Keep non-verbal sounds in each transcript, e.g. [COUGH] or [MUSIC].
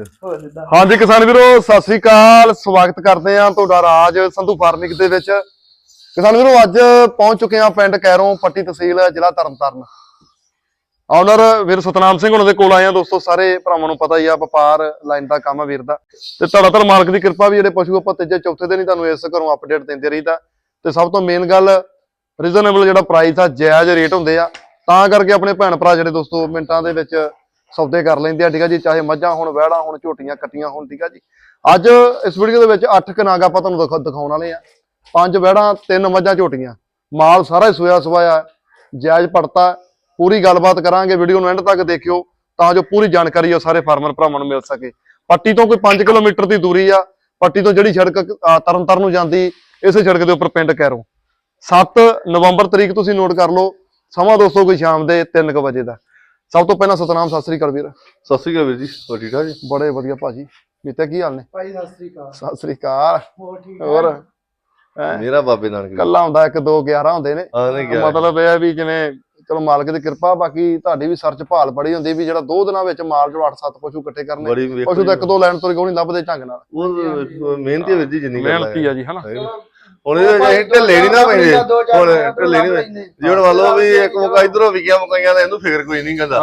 ਹਾਂਜੀ ਕਿਸਾਨ ਵੀਰੋ, ਸਤਿ ਸ੍ਰੀ ਅਕਾਲ। ਸਵਾਗਤ ਕਰਦੇ ਹਾਂ ਤੁਹਾਡਾ ਰਾਜ ਸੰਧੂ ਫਾਰਮਿੰਗ ਦੇ ਵਿੱਚ। ਕਿਸਾਨ ਵੀਰੋ, ਅੱਜ ਪਹੁੰਚ ਚੁੱਕੇ ਹਾਂ ਪਿੰਡ ਕੈਰੋਂ, ਪੱਟੀ ਤਹਿਸੀਲ, ਜ਼ਿਲ੍ਹਾ ਤਰਨਤਾਰਨ। ਆਨਰ ਵੀਰ ਸਤਨਾਮ ਸਿੰਘ ਉਹਨਾਂ ਦੇ ਕੋਲ ਆਏ ਆ ਦੋਸਤੋ, ਸਾਰੇ ਭਰਾਵਾਂ ਨੂੰ ਪਤਾ ਹੀ ਆ, ਵਪਾਰ ਲਾਈਨ ਦਾ ਕੰਮ ਆ ਵੀਰ ਦਾ। ਤੇ ਧੜਾਧੜ ਮਾਲਕ ਦੀ ਕਿਰਪਾ ਵੀ ਜਿਹੜੇ ਪਸ਼ੂ ਆਪਾਂ ਤੀਜੇ, ਚੌਥੇ ਦਿਨ ਹੀ ਤੁਹਾਨੂੰ ਇਸ ਘਰੋਂ ਅਪਡੇਟ ਦਿੰਦੇ ਰਹੀਦਾ। ਤੇ ਸਭ ਤੋਂ ਮੇਨ ਗੱਲ ਰੀਜ਼ਨੇਬਲ ਜਿਹੜਾ ਪ੍ਰਾਈਸ ਆ, ਜਾਇਜ਼ ਰੇਟ ਹੁੰਦੇ ਆ। ਤਾਂ ਕਰਕੇ ਆਪਣੇ ਭੈਣ ਭਰਾ ਜਿਹੜੇ ਦੋਸਤੋ, ਮਿੰਟਾਂ ਦੇ ਵਿੱਚ ਸੌਦੇ ਕਰ ਲੈਂਦੇ ਆ ਠੀਕ ਆ ਜੀ ਚਾਹੇ ਮੱਝਾਂ ਹੋਣ ਵਹਿੜਾਂ ਹੋਣ ਝੋਟੀਆਂ ਕੱਟੀਆਂ ਹੋਣ ਠੀਕ ਆ ਜੀ। ਅੱਜ ਇਸ ਵੀਡੀਓ ਦੇ ਵਿੱਚ 8 ਕਨਾਗ ਆਪਾਂ ਤੁਹਾਨੂੰ ਦਿਖਾਉਣ ਵਾਲੇ ਆ। ਪੰਜ ਵਹਿੜਾਂ ਤਿੰਨ ਮੱਝਾਂ ਝੋਟੀਆਂ। ਮਾਲ ਸਾਰਾ ਹੀ ਸੋਇਆ ਸਵਾਇਆ ਜਾਇਜ਼ ਪੜਤਾ ਪੂਰੀ ਗੱਲਬਾਤ ਕਰਾਂਗੇ ਵੀਡੀਓ ਨੂੰ ਐਂਡ ਤੱਕ ਦੇਖਿਓ ਤਾਂ ਜੋ ਪੂਰੀ ਜਾਣਕਾਰੀ ਉਹ ਸਾਰੇ ਫਾਰਮਰ ਭਰਾਵਾਂ ਨੂੰ ਮਿਲ ਸਕੇ। ਪੱਟੀ ਤੋਂ ਕੋਈ 5 ਕਿਲੋਮੀਟਰ ਦੀ ਦੂਰੀ ਆ। ਪੱਟੀ ਤੋਂ ਜਿਹੜੀ ਸੜਕ ਅ, ਤਰਨਤਾਰਨ ਨੂੰ ਜਾਂਦੀ ਇਸੇ ਸੜਕ ਦੇ ਉੱਪਰ ਪਿੰਡ ਕੈਰੋਂ। 7 ਨਵੰਬਰ ਤਰੀਕ ਤੁਸੀਂ ਨੋਟ ਕਰ ਲਓ। ਸਮਾਂ ਦੋਸਤੋ ਕੋਈ ਸ਼ਾਮ ਦੇ 3:00 ਵਜੇ ਦਾ। ਸਭ ਤੋਂ ਪਹਿਲਾਂ ਸਤਨਾਮ ਸਤਿ ਸ੍ਰੀ ਅਕਾਲ ਵੀਰ। ਸਤਿ ਸ਼੍ਰੀ ਅਕਾਲ ਵੀਰ ਜੀ ਹੋਰ ਠੀਕ ਠਾਕ ਜੀ? ਬੜੇ ਵਧੀਆ ਭਾਜੀ। ਮੀਤੇ ਕੀ ਹਾਲ ਨੇ? ਭਾਈ ਸਤਿ ਸ੍ਰੀ ਅਕਾਲ। ਸਤਿ ਸ੍ਰੀ ਅਕਾਲ। ਹੋਰ ਠੀਕ? ਮੇਰਾ ਬਾਬੇ ਨਾਨਕ ਕੱਲਾ ਹੁੰਦਾ ਇੱਕ ਦੋ 11 ਹੁੰਦੇ ਨੇ। ਮਤਲਬ ਇਹ ਵੀ ਜਿਵੇਂ ਚਲੋ ਮਾਲਕ ਦੀ ਕਿਰਪਾ ਬਾਕੀ ਤੁਹਾਡੀ ਵੀ ਸਰਚ ਭਾਲ ਬੜੀ ਹੁੰਦੀ ਵੀ ਜਿਹੜਾ ਦੋ ਦਿਨਾਂ ਵਿੱਚ ਮਾਲ ਚੋਂ 8-7 ਪਸ਼ੂ ਇਕੱਠੇ ਕਰਨੇ ਪਸ਼ੂ ਤਾਂ ਇੱਕ ਦੋ ਲੈਣ ਤੋਂ ਕਿਉਂ ਨਹੀਂ ਲੱਭਦੇ ਢੰਗ ਨਾਲ। ਉਹ ਮਿਹਨਤੀ ਜੀ ਜਿੰਨੀ ਮਿਹਨਤੀ ਆ ਜੀ ਹਨਾ ਹੁਣ ਇਹ ਢਿੱਲੇ ਨਹੀਂ ਨਾ ਪੈਂਦੇ। ਹੁਣ ਢਿੱਲੇ ਨਹੀਂ ਪੈਂਦੇ। ਜੇ ਹੁਣ ਮੰਨ ਲਓ ਵੀ ਇੱਕ ਮੁਕਾ ਇਧਰੋਂ ਵਿਕਿਆ ਮੁਕਾਈਆਂ ਦਾ ਇਹਨੂੰ ਫਿਕਰ ਕੋਈ ਨਹੀਂ ਕਹਿੰਦਾ।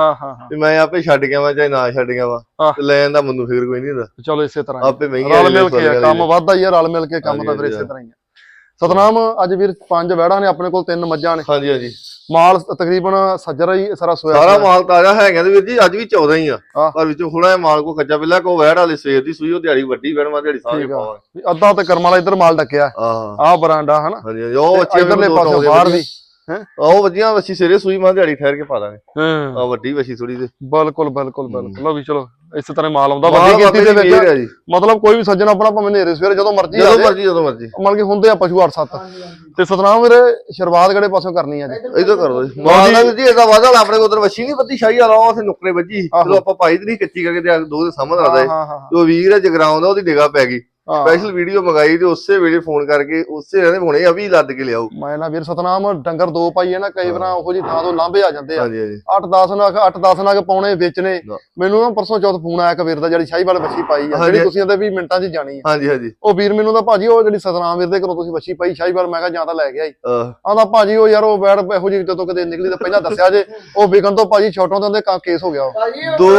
ਵੀ ਮੈਂ ਆਪੇ ਛੱਡ ਗਿਆ ਵਾਂ ਚਾਹੇ ਨਾ ਛੱਡ ਗਿਆ ਵਾਂ। ਤੇ ਲੈਣ ਦਾ ਮੈਨੂੰ ਫਿਕਰ ਕੋਈ ਨਹੀਂ ਹੁੰਦਾ ਚਲੋ ਇਸੇ ਤਰ੍ਹਾਂ। ਆਪੇ ਮਹਿੰਗੀਆਂ ਰਲ ਮਿਲ ਕੇ ਵਾਲੀ ਕੰਮ ਵੱਧਦਾ ਆ ਰਲ ਮਿਲ ਕੇ ਕੰਮ ਤਾਂ ਫਿਰ ਇਸੇ। ਤਰ੍ਹਾਂ ਹੀ ਆ। ਸਤਨਾਮ ਅੱਜ ਵੀਰ ਪੰਜ ਵਹਿੜਾਂ ਨੇ ਆਪਣੇ ਕੋਲ ਤਿੰਨ ਮੱਝਾਂ ਨੇ। ਹਾਂਜੀ ਹਾਂਜੀ। ਮਾਲ ਤਕਰੀਬਨ ਸੱਜਰਾ ਹੀ ਸਾਰਾ ਸੋਇਆ ਸਾਰਾ। ਮਾਲ ਤਾਜ਼ਾ ਹੈ ਕਹਿੰਦੇ ਵੀਰ ਜੀ ਅੱਜ ਵੀ 14 ਹੀ ਆ। ਹਾਂ। ਪਰ ਵਿੱਚੋਂ ਥੋੜਾ ਜਿਹਾ ਮਾਲ ਕੋ ਕੱਚਾ ਪਿੱਲਾ ਕੋ ਵਹਿੜ ਵਾਲੀ ਸਵੇਰ ਦੀ ਸੂਈ ਉਹ ਦਿਹਾੜੀ ਵੱਡੀ ਵਹਿੜ ਮਾ ਦਿਹਾੜੀ ਸਾਰੇ। ਪਾਵਾਂਗੇ। ਅੱਧਾ ਤੇ ਕਰਮ ਵਾਲਾ ਇੱਧਰ ਮਾਲ ਡੱਕਿਆ। ਆਹ। ਬਰਾਂਡਾ ਹਨਾ? ਹਾਂਜੀ ਹਾਂਜੀ ਉਹ ਤੇ ਬੱਚੇ ਇਧਰਲੇ ਪਾਸੇ ਬਾਹਰ ਵੀ ਉਹ ਵਧੀਆ ਵੱਛੀ ਸਿਰੇ ਸੂਈ ਮਾਂ ਦਿਹਾੜੀ ਠਹਿਰ ਕੇ ਪਾ ਦਾਂਗੇ। ਹਾਂ। ਆ ਵੱਡੀ ਵੱਛੀ ਥੋੜੀ ਤੇ ਬਿਲਕੁਲ ਬਿਲਕੁਲ ਬਿਲਕੁਲ। ਲਓ ਵੀ ਚਲੋ ਇਸੇ ਤਰ੍ਹਾਂ ਮਾਲ ਆਉਂਦਾ ਵੱਡੀ ਗਿਣਤੀ ਦੇ ਵਿੱਚ ਮਤਲਬ ਕੋਈ ਵੀ ਸੱਜਣ ਆਪਣਾ ਭਾਵੇਂ ਨੇਰੇ ਸਵੇਰੇ ਜਦੋਂ ਮਰਜ਼ੀ ਜਦੋਂ ਮਰਜ਼ੀ ਜਦੋਂ ਮਰਜ਼ੀ। ਮਤਲਬ ਕਿ ਹੁੰਦੇ ਆ ਪਸ਼ੂ 8-7 ਹਾਂਜੀ ਹਾਂਜੀ। ਤੇ ਸਤਨਾਮ ਵੀਰੇ ਸ਼ੁਰੂਆਤ ਕਿਹੜੇ ਪਾਸੋਂ ਕਰਨੀ ਆ ਜੀ? ਇਧਰ ਕਰ ਦੋ ਜੀ। ਮਾਲ ਜੀ ਇਹਦਾ ਵਾਦਾ ਆਪਣੇ ਕੋਲ ਉਧਰ ਵੱਛੀ ਨਹੀਂ ਬੱਤੀ ਸ਼ਾਹੀ ਵਾਲਾ ਉਹ ਨੁਕਰੇ ਵੱਜੀ। ਚਲੋ ਆਪਾਂ ਪਾਈ ਤੇ ਨਹੀਂ ਕੱਚੀ ਕਰਕੇ ਦੋ ਦੇ ਸਾਹਮਣੇ ਆਦਾ ਹਾਂ ਹਾਂ ਜੋ ਵੀਰ ਹੈ ਜਗਰਾਉਂ ਦਾ ਉਹਦੀ ਨਿਗਾਹ ਪੈ ਗਈ। ਸਪੈਸ਼ਲ ਵੀਡੀਓ ਮੰਗਾਈ ਤੇ ਉਸੇ ਵੇਲੇ ਫੋਨ ਕਰਕੇ ਉਸੇ ਕਹਿੰਦੇ ਹੁਣੇ ਅਭੀ ਲੱਦ ਕੇ ਲਿਆਓ। ਮੈਂ ਨਾ ਵੀਰ ਸਤਨਾਮ ਡੰਗਰ ਦੋ ਪਾਈਏ ਨਾ ਕਈ ਵਾਰ ਉਹੋ ਜੀ ਥਾਂ ਤੋਂ ਲਾਂਭੇ ਆ ਜਾਂਦੇ ਆ। ਹਾਂਜੀ ਹਾਂਜੀ। 8-10 ਨਗ 8-10 ਨਗ ਪਾਉਣੇ ਵੇਚਨੇ ਨਾ। ਮੈਨੂੰ ਨਾ ਪਰਸੋਂ ਚੌਥ ਫੋਨ ਆਇਆ ਕਬੀਰ ਦਾ ਜਿਹੜੀ ਸ਼ਾਹੀ ਵਾਲੇ ਬੱਚੀ ਪਾਈ ਆ। ਜਿਹੜੀ ਤੁਸੀਂ ਕਹਿੰਦੇ ਵੀ ਮਿੰਟਾਂ 'ਚ ਹੀ ਜਾਣੀ ਆ। ਹਾਂਜੀ ਹਾਂਜੀ। ਉਹ ਵੀਰ ਮੈਨੂੰ ਤਾਂ ਭਾਜੀ ਉਹ ਜਿਹੜੀ ਸਤਨਾਮ ਵੀਰ ਦੇ ਘਰੋਂ ਤੁਸੀਂ ਬੱਚੀ ਪਾਈ ਸ਼ਾਹੀ ਵਾਲ ਮੈਂ ਕਿਹਾ ਜਾਂ ਤਾਂ ਲੈ ਗਿਆ ਹੀ ਆਂਦਾ ਭਾਜੀ ਉਹ ਯਾਰ ਉਹ ਬੈੜ ਇਹੋ ਜਿਹੀ ਜਦੋਂ ਕਦੇ ਨਿਕਲੀ ਤਾਂ ਪਹਿਲਾਂ ਦੱਸਿਆ ਜੇ। ਉਹ ਵਿਕਣ ਤੋਂ ਭਾਜੀ ਛੋਟੋਂ ਦੇ ਉਹਦੇ ਕਾ ਕੇਸ ਹੋ ਗਿਆ ਦੋ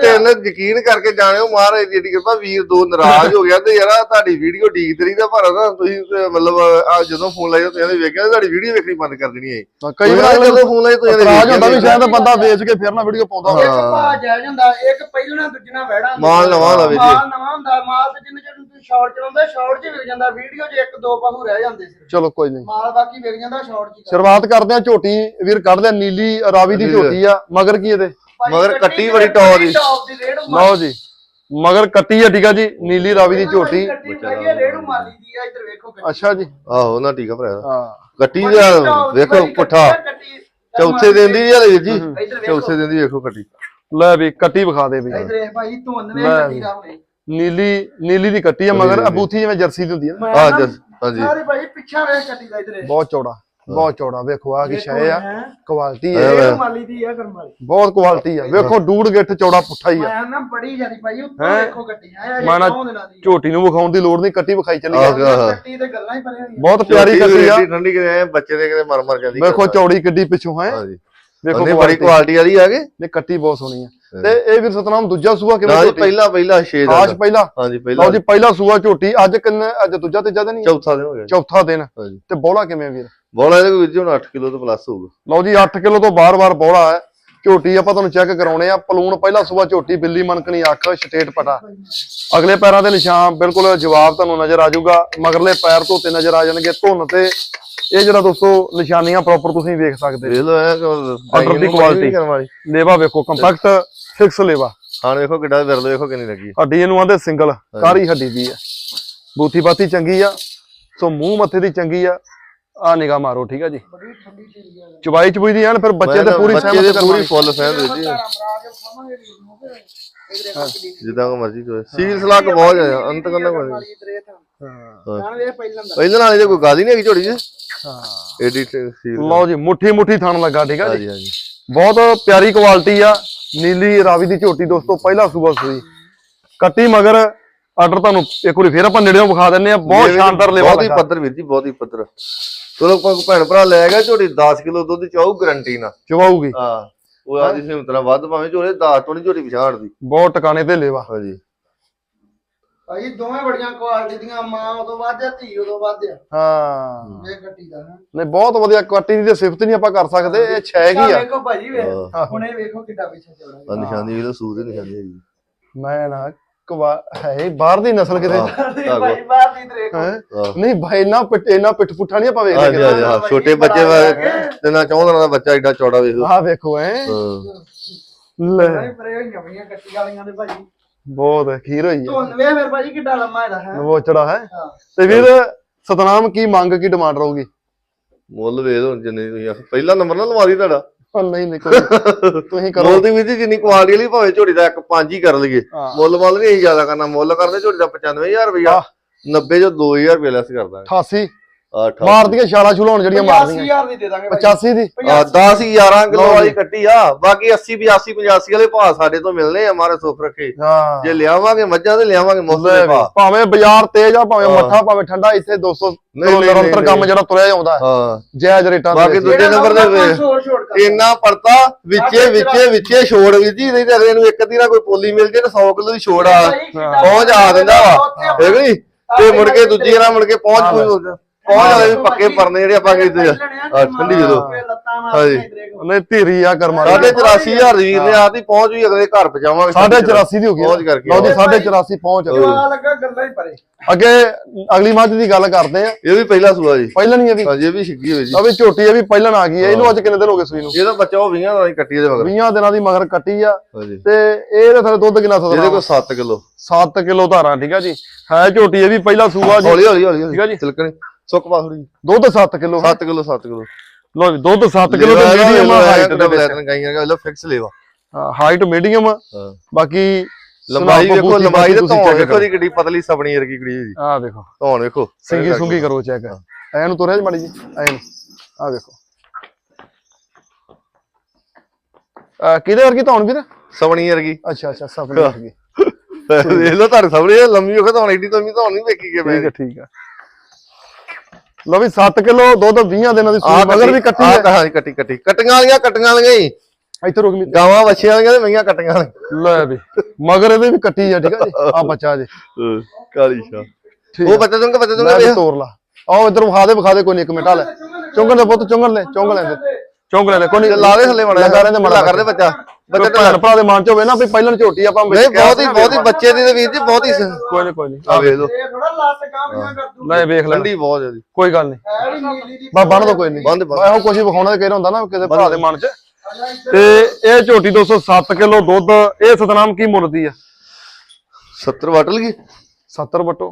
ਤਿੰਨ ਯਕੀਨ ਕਰਕੇ ਜਾਣਿਓ ਮਹਾਰਾਜ ਦੀ ਏਡੀ ਕਿਰਪਾ ਵੀਰ ਦੋ ਨਾਰਾਜ਼ ਹੋ ਗਿਆ ਤੇ ਯਾਰ ਆਹ ਤੁਹਾਡੀ ਵੀਡੀਓ ਠੀਕ ਤਰੀ ਦਾ ਪਰ ਨਾ ਤੁਸੀਂ ਤੇ ਮਤਲਬ ਆ ਜਦੋਂ ਫੋਨ ਲਾਇਆ ਤੁਸੀਂ ਇਹਨੇ ਵੇਖਿਆ ਤੇ ਤੁਹਾਡੀ ਵੀਡੀਓ ਵੇਖਣੀ ਬੰਦ ਕਰ ਦੇਣੀ ਹੈ ਕਈ ਵਾਰ ਤੁਸੀਂ ਜਦੋਂ ਫੋਨ ਲਾਇਆ ਤੁਸੀਂ ਇਹਨੇ ਇਤਰਾਜ਼ ਹੁੰਦਾ ਵੀ ਸ਼ਾਇਦ ਬੰਦਾ ਵੇਚ ਕੇ ਫਿਰ ਨਾ ਵੀਡੀਓ ਪਾਉਂਦਾ ਹੋਵੇ। ਇੱਕ ਭਾ ਜਾਇ ਜਾਂਦਾ ਇੱਕ ਪਹਿਲਣਾ ਦੂਜਣਾ ਵਹਿੜਾ। ਮਾਲ ਨਵਾਂ ਵੀਰ ਜੀ। ਮਾਲ ਨਵਾਂ ਹੁੰਦਾ ਮਾਲ ਤੇ ਜਿੰਨੇ ਚਿਰ ਤੁਸੀਂ ਸ਼ਾਰਟ ਚਲਾਉਂਦੇ ਸ਼ਾਰਟ 'ਚ ਹੀ ਵਿਕ ਜਾਂਦਾ। ਵੀਡੀਓ 'ਚ ਇੱਕ ਦੋ ਪਾਹੂ ਰਹਿ ਜਾਂਦੇ ਸਿਰਫ। ਚਲੋ ਕੋਈ ਨਹੀਂ। ਮਾਲ ਬਾਕੀ ਵਿਕ ਜਾਂਦਾ ਸ਼ਾਰਟ 'ਚ। ਸ਼ੁਰੂਆਤ ਕਰਦੇ ਆ ਝੋਟੀ ਵੀਰ ਕੱਢ ਲਿਆ ਨੀਲੀ ਰਾਵੀ ਦੀ ਝੋਟੀ ਆ। ਮਗਰ ਕੀ ਇਹਦੇ? ਭਾਜੀ ਮਗਰ ਕੱਟੀ ਤੇ ਬੜੀ ਟੌਰ ਦੀ। ਟੌਪ ਦੀ ਲਓ ਜੀ। ਮਗਰ ਕੱਟੀ ਆ ਠੀਕ ਆ ਜੀ ਨੀਲੀ ਰਾਵੀ ਦੀ ਝੋਟੀ। ਕੱਟੀ ਭਾਈ ਇਹ ਰੇੜੂ ਮਾਲੀ ਦੀ ਆ ਇੱਧਰ ਵੇਖੋ ਕੱਟੀ। ਅੱਛਾ ਜੀ। ਆਹੋ ਨਾ ਠੀਕ ਆ ਭਰਾ। ਹਾਂ। ਕੱਟੀ ਦਾ ਵੇਖੋ ਪੁੱਠਾ। ਕੱਟੀ। ਚੌਥੇ ਦਿਨ ਦੀ ਯਾਰ ਵੀਰ ਜੀ। ਇੱਧਰ ਵੇਖੋ। ਚੌਥੇ ਦਿਨ ਦੀ ਵੇਖੋ ਕੱਟੀ। ਲੈ ਵੀ ਕੱਟੀ ਵਿਖਾ ਦੇ ਵੀ। ਇੱਧਰ ਇਹ ਭਾਈ ਧੁੰਨ ਵੇ ਲੈ ਕੱਟੀ ਦਾ ਨੀਲੀ ਨੀਲੀ ਦੀ ਕੱਟੀ ਆ ਮਗਰ। ਅਬੂਥੀ ਜਿਵੇਂ ਜਰਸੀ ਦੀ ਹੁੰਦੀ ਆ ਨਾ। ਮੈਂ ਆ ਨਾ ਜਸ ਹਾਂਜੀ। ਸਾਰੇ ਭਾਈ ਪਿੱਛਾ ਵੇਖ ਕੱਟੀ ਦਾ ਇੱਧਰ ਇਹ। ਬਹੁਤ ਚੌੜਾ। ਬਹੁਤ ਚੌੜਾ। ਵੇਖੋ ਆ ਕੀ ਸ਼ੈ ਆ। ਕੁਆਲਿਟੀ ਹੈ। ਵੇ। ਮਾਲੀ ਦੀ ਆ ਕਰਮ ਵਾਲੀ। ਬਹੁਤ ਕੁਆਲਿਟੀ ਆ। ਵੇਖੋ ਡੂੜ ਗਿੱਠ ਚੌੜਾ ਪੁੱਠਾ ਹੀ ਆ। ਮੈਂ ਨਾ ਬੜੀ ਜਿਆਦੀ ਭਾਈ ਉੱਤੋਂ? ਵੇਖੋ ਕੱਟੀ ਆ ਮੈਂ ਨਾ ਇਹ ਦਿਨਾਂ ਦੀ ਝੋਟੀ ਨੂੰ ਵਿਖਾਉਣ ਦੀ ਲੋੜ ਨਹੀਂ ਕੱਟੀ ਵਿਖਾਈ ਚੱਲੀ ਆ। ਕੱਟੀ ਤੇ ਗੱਲਾਂ ਹੀ ਪਰੇ ਹੋਈਆਂ। ਬਹੁਤ ਪਿਆਰੀ ਕੱਟੀ ਆ। ਠੰਡੀ ਕਿਤੇ ਐਂ ਬੱਚੇ ਦੇ ਕਿਤੇ ਮਰ ਮਰ ਜਾਂਦੀ ਵੇਖੋ ਚੌੜੀ ਕਿੱਡੀ ਪਿੱਛੋਂ ਹੈ? ਹਾਂਜੀ। ਵੇਖੋ ਬੜੀ ਕੁਆਲਿਟੀ ਵਾਲੀ ਆ ਗਏ ਨੇ ਕੱਟੀ ਬਹੁਤ ਸੋਹਣੀ ਆ। ਤੇ ਇਹ ਵੀਰ ਸਤਨਾਮ ਦੂਜਾ ਸੂਆ ਕਿਵੇਂ ਝੋਟੀ? ਪਹਿਲਾ ਪਹਿਲਾ 6 ਆਜ ਦਾ। ਪਹਿਲਾ। ਹਾਂਜੀ ਲਓ ਪਹਿਲਾ ਜੀ ਪਹਿਲਾ ਸੂਆ ਝੋਟੀ। ਅੱਜ ਕਿੰਨੇ ਅੱਜ ਦੂਜਾ ਤੀਜਾ ਦਿਨ ਹੀ? ਚੌਥਾ ਦਿਨ ਹੋ ਗਿਆ। ਚੌਥਾ ਦਿਨ। ਤੇ ਬੋਲਾ ਕਿਵੇਂ ਵੀਰ? ਬੋਲਾ ਇਹਦੇ ਜੀ ਹੁਣ 8 ਕਿਲੋ ਤੋਂ ਪਲੱਸ ਹੋਊਗਾ। ਲਓ ਜੀ 8 ਕਿਲੋ ਤੋਂ ਬਾਰ-ਬਾਰ ਬੋਲਾ ਹੈ। ਝੋਟੀ ਆਪਾਂ ਤੁਹਾਨੂੰ ਚੈੱਕ ਕਰਾਉਣੇ ਆ। ਪਲੂਣ ਪਹਿਲਾ ਸੂਆ ਝੋਟੀ ਬਿੱਲੀ ਮਨਕਣੀ ਅੱਖ ਸਟੇਟ ਪਟਾ। ਅਗਲੇ ਪੈਰਾਂ ਦੇ ਨਿਸ਼ਾਨ ਬਿਲਕੁਲ ਜਵਾਬ ਤੁਹਾਨੂੰ ਨਜ਼ਰ ਆ ਜਾਊਗਾ। ਮਗਰਲੇ ਪੈਰ ਤੋਂ ਤੇ ਨਜ਼ਰ ਆ ਜਾਣਗੇ ਧੁੰਨ ਤੇ। ਇਹ ਜਿਹੜਾ ਦੋਸਤੋ ਨਿਸ਼ਾਨੀਆਂ ਪ੍ਰੋਪਰ ਤੁਸੀਂ ਵੇਖ ਸਕਦੇ ਐ Order ਦੀ ਵਾਲੀ। ਲੇਵਾ ਵੇਖੋ ਕੰਪੈਕਟ ਫਿਕਸ ਲੇਵਾ ਖਾਣ ਵੇਖੋ ਕਿੱਡਾ ਵਿਰਲ ਵੇਖੋ ਕਿੰਨੀ ਲੱਗੀ ਹੱਡੀ ਇਹਨੂੰ ਆਂਦੇ ਸਿੰਗਲ ਸਾਰੀ ਹੱਡੀ ਦੀ ਆ ਬੂਥੀ ਬਾਤੀ ਚੰਗੀ ਆ। ਸੋ ਮੂੰਹ ਮੱਥੇ ਦੀ ਚੰਗੀ ਆ। ਆ ਨਿਗਾਹ ਮਾਰੋ ਠੀਕ ਆ ਜੀ। ਬੜੀ ਠੰਡੀ ਚੀਜ਼ ਆ ਚੁਬਾਈ ਚੁਬਈ ਦੀ ਐਨ ਫਿਰ ਬੱਚੇ ਤੇ ਪੂਰੀ ਸਹਿਮਤ ਪੂਰੀ ਫੁੱਲ ਵੀਰ ਜੀ। ਜਿੱਦਾਂ ਕੋ ਮਰਜ਼ੀ ਚੋਏ। ਸੀਲ ਸਲਾਕ ਬਹੁਤ ਹੈ ਅੰਤ ਕਰਨਾ ਕੋਈ ਹਾਂ। ਪਹਿਲਾਂ ਦਾ। ਪਹਿਲਾਂ ਵਾਲੀ ਤੇ ਕੋਈ ਹੀ ਨਹੀਂ ਹੈਗੀ ਝੋੜੀ 'ਚ ਹਾਂ। ਏਡੀ ਸੀਲ ਲਓ ਜੀ ਮੁੱਠੀ ਮੁੱਠੀ ਥਣ ਲੱਗਾ ਠੀਕ ਆ ਜੀ। ਬਹੁਤ ਪਿਆਰੀ ਕੁਆਲਿਟੀ ਆ ਨੀਲੀ ਰਾਵੀ ਦੀ ਝੋਟੀ ਦੋਸਤੋ ਪਹਿਲਾ ਸੂਬਾ ਸੂਈ। ਕੱਟੀ ਮਗਰ ਆਰਡਰ ਤੁਹਾਨੂੰ ਇੱਕ ਵਾਰੀ ਫੇਰ ਆਪਾਂ ਨੇੜਿਓਂ ਵਿਖਾ ਦਿੰਨੇ ਆ ਬਹੁਤ ਸ਼ਾਨਦਾਰ ਲੈਵਾ ਬਹੁਤ ਹੀ ਪੱਧਰ ਵੀਰ ਜੀ ਬਹੁਤ ਹੀ ਪੱਧਰ। ਚਲੋ ਕੋਈ ਭੈਣ ਭਰਾ ਲੈ ਗਿਆ ਝੋਟੀ 10 ਕਿਲੋ ਦੁੱਧ ਚਾਹੂ ਗਰੰਟੀ ਨਾਲ। ਚਵਾਉਗੀ ਹਾਂ ਉਹ ਆਦੀ ਹਿੰਮਤ ਨਾਲ ਵੱਧ ਭਾਵੇਂ ਝੋਲੇ 10 ਤੋਂ ਨਹੀਂ ਝੋਟੀ ਪਛਾੜਦੀ ਬਹੁਤ ਟਿਕਾਣੇ ਤੇ ਲੈਵਾ। ਹਾਂਜੀ। ਭਾਈ ਦੋਵੇਂ ਬੜੀਆਂ ਕੁਆਲਿਟੀ ਦੀਆਂ ਮਾਂ ਉਦੋਂ ਵੱਧ ਆ ਧੀ ਉਦੋਂ ਵੱਧ ਆ। ਹਾਂ। ਇਹ ਗੱਟੀ ਦਾ ਨਹੀਂ ਬਹੁਤ ਵਧੀਆ ਕੁਆਲਿਟੀ ਦੀ ਤੇ ਸਿਫਤ ਨਹੀਂ ਆਪਾਂ ਕਰ ਸਕਦੇ ਇਹ ਛੈਗ ਹੀ ਆ। ਵੇਖੋ ਭਾਜੀ ਵੇ ਹੁਣ ਇਹ ਵੇਖੋ ਕਿੱਡਾ ਪਿੱਛੇ ਚੱਲਦਾ ਆ ਨਿਸ਼ਾਨੀ ਵੀ ਲੋ ਸੂਰ ਦੀ ਨਿਸ਼ਾਨੀ ਹੈਗੀ। ਮੈਂ ਨਾ ਕਵਾ ਹੈ ਹੀ ਬਾਹਰ ਦੀ ਨਸਲ ਕਿਤੇ। ਭਾਈ ਬਾਹਰ ਦੀ ਹੈਂ? ਹਾਂ। ਨਹੀਂ ਭਾਈ ਨਾ ਪਿੱਟ ਇੰਨਾ ਪਿੱਠ ਪੁੱਠਾ ਨਹੀਂ ਆਪਾਂ ਵੇਖਦੇ ਹਾਂਜੀ ਹਾਂਜੀ ਹਾਂ ਛੋਟੇ ਬੱਚੇ ਵਾ ਤੇ ਨਾ 14 ਦਿਨਾਂ ਦਾ ਬੱਚਾ ਏਡਾ ਚੌੜਾ ਵੇਖੋ। ਆਹ ਵੇਖੋ ਐ ਹਾਂ। ਲੈ। ਨਹੀਂ ਪਰੇ ਹੋਈਆਂ ਪਈਆਂ ਗੱਟੀ ਵਾਲੀਆਂ ਦੇ ਭਾਜੀ ਬਹੁਤ ਖੀਰ ਹੋਈ ਹੈ ਧੁੰਨ ਵੇ ਫਿਰ ਭਾਜੀ ਕਿੱਡਾ ਲੰਮਾ ਇਹਦਾ ਹੈ? ਨਵੋਚੜਾ ਹੈ? ਹਾਂ। ਤੇ ਵੀਰ ਸਤਨਾਮ ਕੀ ਮੰਗ ਕੀ ਡਿਮਾਂਡ ਰਹੂਗੀ? ਮੁੱਲ ਵੇਖ ਲਓ ਜਿੰਨੇ ਤੁਸੀਂ ਆਖ- ਪਹਿਲਾ ਨੰਬਰ ਨਾ ਲਵਾ ਦੀ ਤੁਹਾਡਾ। ਉਹ ਨਹੀਂ ਨਹੀਂ ਕੋਈ। ਤੁਸੀਂ ਕਰੋ। ਮੁੱਲ ਦੀ ਵੀਰ ਜੀ ਜਿੰਨੀ ਕੁਆਲਿਟੀ ਵਾਲੀ ਭਾਵੇਂ ਝੋਟੀ ਦਾ ਇੱਕ ਪੰਜ ਹੀ ਕਰ ਲਈਏ। ਹਾਂ। ਮੁੱਲ ਮੁੱਲ ਨਹੀਂ ਅਸੀਂ ਜ਼ਿਆਦਾ ਕਰਨਾ। ਮੁੱਲ ਕਰਦੇ ਝੋਟੀ ਦਾ 95000 ਰੁਪਇਆ 90 ਜੋ 2000 ਰੁਪਏ ਲੈਸ ਕਰ ਦਾਂਗੇ 88 ਆ 18 ਮਾਰਦੀਆਂ ਛਾਲਾ ਛੁਲਾਉਣ ਜਿਹੜੀਆਂ ਮਾਰਦੀਆਂ। 80000 ਦੀ ਦੇ ਦਾਂਗੇ ਭਾਜੀ 85 ਦੀ। ਆ 10 11 ਕਿਲੋ ਵਾਲੀ। ਕੱਟੀ ਆ। ਬਾਕੀ 80 85 85 ਵਾਲੇ ਭਾਅ ਸਾਡੇ ਤੋਂ ਮਿਲਨੇ ਆ ਮਾਰੇ ਸੁੱਖ ਰੱਖੇ। ਹਾਂ। ਜੇ ਲਿਆਵਾਂਗੇ ਮੱਝਾਂ ਤੇ ਲਿਆਵਾਂਗੇ ਮੁੱਲ ਦੇ ਭਾਅ। ਭਾਵੇਂ ਬਾਜ਼ਾਰ ਤੇਜ਼ ਆ ਭਾਵੇਂ। ਮੱਠਾ ਭਾਵੇਂ ਠੰਡਾ ਇੱਥੇ 200 ਨਹੀਂ, ਨਹੀਂ, ਨਿਰੰਤਰ ਨਹੀਂ, ਕੰਮ ਨਹੀਂ। ਜਿਹੜਾ ਤੁਰਿਆ ਆਉਂਦਾ। ਹੈ। ਹਾਂ ਜਾਇਜ਼ ਰੇਟਾਂ ਬਾਕੀ ਤੇ ਦੂਜੇ ਜਿਹੜਾ ਨੰਬਰ ਦੇ ਲਾਊਗਾ ਵੇ- 500 ਹੋਰ ਛੋੜ ਕਰ ਇੰਨਾ ਪੜਤਾ ਵਿੱਚੇ ਵਿੱਚੇ ਵਿੱਚੇ ਛੋੜ ਵੀ ਜੀ ਨਹੀਂ ਤੇ ਅਗਲੇ ਨੂੰ ਇੱਕ ਨਾ ਕੋਈ ਪੋਲੀ ਮਿਲ ਜੇ ਤਾਂ 100 ਕਿਲੋ ਦੀ ਛੋੜ ਆ। ਪਹੁੰਚ ਆ ਦਿੰਦਾ ਵਾ। ਠੀਕ ਨੀ ਤੇ ਮੁੜ ਕੇ ਦੂਜੀ ਨਾਲ ਮੁੜ ਕੇ ਪਹੁੰਚ ਹਾਂ। ਪਹੁੰਚ ਪਹੁੰਚ ਵਾਲੇ ਵੀ ਪੱਕੇ ਪਰਨੇ ਜਿਹੜੇ ਆਪਾਂ ਕੀਤੇ ਆ। ਆ, ਠੰਡੀ ਜਦੋਂ। ਹਾਂਜੀ। ਉਹਨੇ ਧੀਰੀ ਆ ਕਰਮਾ ਸਾਢੇ 84000 ਦੀ ਵੀਰ ਨੇ ਆਦੀ ਪਹੁੰਚ ਵੀ ਅਗਲੇ ਘਰ ਪਹੁੰਚਾਵਾਂਗੇ। ਸਾਢੇ 84 ਦੀ ਹੋ ਗਈ ਪਹੁੰਚ ਕਰਕੇ। ਲਓ ਜੀ। ਸਾਢੇ 84 ਪਹੁੰਚ ਜਵਾ ਲੱਗਾ ਗੱਲਾਂ ਹੀ ਪਰੇ। ਅੱਗੇ ਅਗਲੀ ਮੱਝ ਦੀ ਗੱਲ ਕਰਦੇ ਆ। ਇਹ ਵੀ ਪਹਿਲਾ ਸੂਆ ਜੀ। ਪਹਿਲਾਂ ਨਹੀਂ ਇਹ ਵੀ। ਹਾਂਜੀ ਇਹ ਵੀ ਛਿੱਗੀ ਹੋਈ ਜੀ। ਆ ਵੀ ਝੋਟੀ ਇਹ ਵੀ ਪਹਿਲਾਂ ਆ ਗਈ ਹੈ। ਇਹਨੂੰ ਅੱਜ ਕਿੰਨੇ ਦਿਨ ਹੋ ਗਏ ਸੂਈ ਨੂੰ? ਇਹਦਾ ਬੱਚਾ ਉਹ 20 ਦਾ ਹੀ ਕੱਟੀ ਇਹਦੇ ਮਗਰ। 20 ਦਿਨਾਂ ਦੀ ਮਗਰ ਕੱਟੀ ਆ। ਹਾਂਜੀ ਤੇ ਇਹਦੇ ਥੱਲੇ ਦੁੱਧ ਕਿੰਨਾ ਇਹਦੇ ਸਦਰਾ ਕੋਲ 7 ਕਿਲੋ। 7 ਕਿਲੋ ਧਾਰਾਂ ਠੀਕ ਆ ਜੀ। ਹੈ ਝੋਟੀ ਇਹ ਵੀ ਪਹਿਲਾ ਸੂਆ ਜੀ। ਹੌਲੀ ਹੌਲੀ ਹੌਲੀ। ਠੀਕ ਆ ਜੀ। ਤਿਲਕਣੀ। ਸੁੱਕ ਪਾ ਥੋੜੀ ਦੁੱਧ 7 ਕਿਲੋ 7 ਕਿਲੋ 7 ਕਿਲੋ। ਲੋ ਜੀ ਦੁੱਧ 7 ਕਿਲੋ ਤੇ ਮੀਡੀਅਮ ਹਾਈਟ ਦੇ ਵਿੱਚ। ਗਾਈਆਂ ਦਾ ਲੋ ਫਿਕਸ ਲੇਵਾ ਹਾਈਟ ਮੀਡੀਅਮ ਹਾਂ ਬਾਕੀ ਲੰਬਾਈ ਵੇਖੋ ਲੰਬਾਈ ਤੇ ਤੁਸੀਂ ਧੌਣ ਵੇਖੋ। ਦੀ ਕਿੱਡੀ ਪਤਲੀ ਸਬਣੀ ਵਰਗੀ ਕਿੱਡੀ ਜੀ। ਆ ਦੇਖੋ ਧੌਣ ਵੇਖੋ। ਸਿੰਗੀ ਸੁੰਗੀ ਕਰੋ ਚੈੱਕ ਐ ਨੂੰ ਤੁਰਿਆ ਜੀ ਮਾੜੀ ਜੀ ਐ ਨੂੰ ਆ ਦੇਖੋ ਆ ਕਿਹਦੇ ਵਰਗੀ ਧੌਣ ਵੀਰ? ਸਬਣੀ ਵਰਗੀ। ਅੱਛਾ ਅੱਛਾ ਸਪਨੀ ਵਰਗੀ। ਵੇਖ ਲੋ ਤੁਹਾਡੇ ਸਾਹਮਣੇ ਇਹ ਲੰਮੀ ਵੇਖੋ ਧੌਣ ਏਡੀ ਲੰਮੀ ਧੌਣ ਨਹੀਂ ਵੇਖੀ ਕਿ ਮੈਂ। ਠੀਕ ਹੈ ਠੀਕ ਹੈ। ਲੋ ਵੀ 7 ਕਿਲੋ ਦੁੱਧ 20 ਦਿਨਾਂ ਦੀ ਆ ਸੂਈ ਮਗਰ ਵੀ ਕੱਟੀ ਆ ਹੈ। ਕਹਾਂ ਕੱਟੀ ਕੱਟੀ। ਕੱਟੀਆਂ ਵਾਲੀਆਂ ਕੱਟੀਆਂ ਵਾਲੀਆਂ ਹੀ। ਇੱਥੇ ਰੁਕ ਮੀ ਗਾਵਾਂ ਵੱਛੀਆਂ ਵਾਲੀਆਂ ਤੇ ਮਈਆਂ ਕੱਟੀਆਂ ਵਾਲੀਆਂ। ਲੈ ਵੀ। ਮਗਰ ਇਹਦੇ ਵੀ ਕੱਟੀ ਆ ਠੀਕ ਹੈ ਜੀ? ਆ ਬੱਚਾ ਜੀ। ਕਾਲੀ ਸ਼ਾ ਉਹ ਆ। ਬੱਚਾ ਤੁੰਗ ਬੱਚਾ ਲੈ ਵੀ ਵੇਖ। ਤੋਰ ਲਾ। ਆਓ ਇਧਰ ਵਿਖਾ ਦੇ ਵਿਖਾ ਦੇ ਕੋਈ ਨਹੀਂ ਇੱਕ ਮਿੰਟ ਆ ਲੈ। ਚੁੰਗਣ ਦੇ ਪੁੱਤ ਚੁੰਗਣ ਲੈ ਚੁੰਗ ਲੈ। ਚੁੰਗ ਲੈ ਕੋਈ ਨਹੀਂ ਲਾ ਦੇ ਥੱਲੇ ਮੜਾ ਲਗਾ ਰਹੇ ਨੇ ਮੜਾ ਕਰਦੇ ਬੱਚਾ। ਬੱਚਾ ਤੇ ਭੈਣ ਭਰਾ ਦੇ ਮਨ ਚ ਹੋਵੇ ਨਾ ਵੀ ਪਹਿਲਾਂ ਝੋਟੀ ਆਪਾਂ ਵਿੱਚ ਨਹੀਂ ਬਹੁਤ ਹੀ ਬਹੁਤ ਹੀ ਬੱਚੇ ਦੀ ਤੇ ਵੀਰ ਜੀ ਬਹੁਤ ਹੀ ਕੋਈ ਨਹੀਂ ਕੋਈ ਨਹੀਂ ਆ ਵੇਖ ਲੋ ਇਹ ਥੋੜਾ ਲੱਤ ਕਾਮੀਆਂ ਕਰ ਦੂ ਲੈ ਵੇਖ ਲੈ ਠੰਡੀ ਬਹੁਤ ਜਿਆਦੀ ਕੋਈ ਗੱਲ ਨਹੀਂ ਹੈ ਵੀ ਨੀਲੀ ਦੀ ਬਾ ਬਣ ਦੋ ਕੋਈ ਨਹੀਂ ਬੰਦ ਬੰਦ ਇਹੋ ਕੁਛ ਹੀ ਵਿਖਾਉਣਾ ਤੇ ਕਹਿ ਹੁੰਦਾ ਨਾ ਕਿਸੇ ਭਰਾ ਦੇ ਮਨ ਚ। ਤੇ ਇਹ ਝੋਟੀ 207 ਕਿਲੋ ਦੁੱਧ ਇਹ ਸਤਨਾਮ ਕੀ ਮੁੱਲ ਦੀ ਆ? 70 ਵਟਲ ਗਈ 70 ਵਟੋ।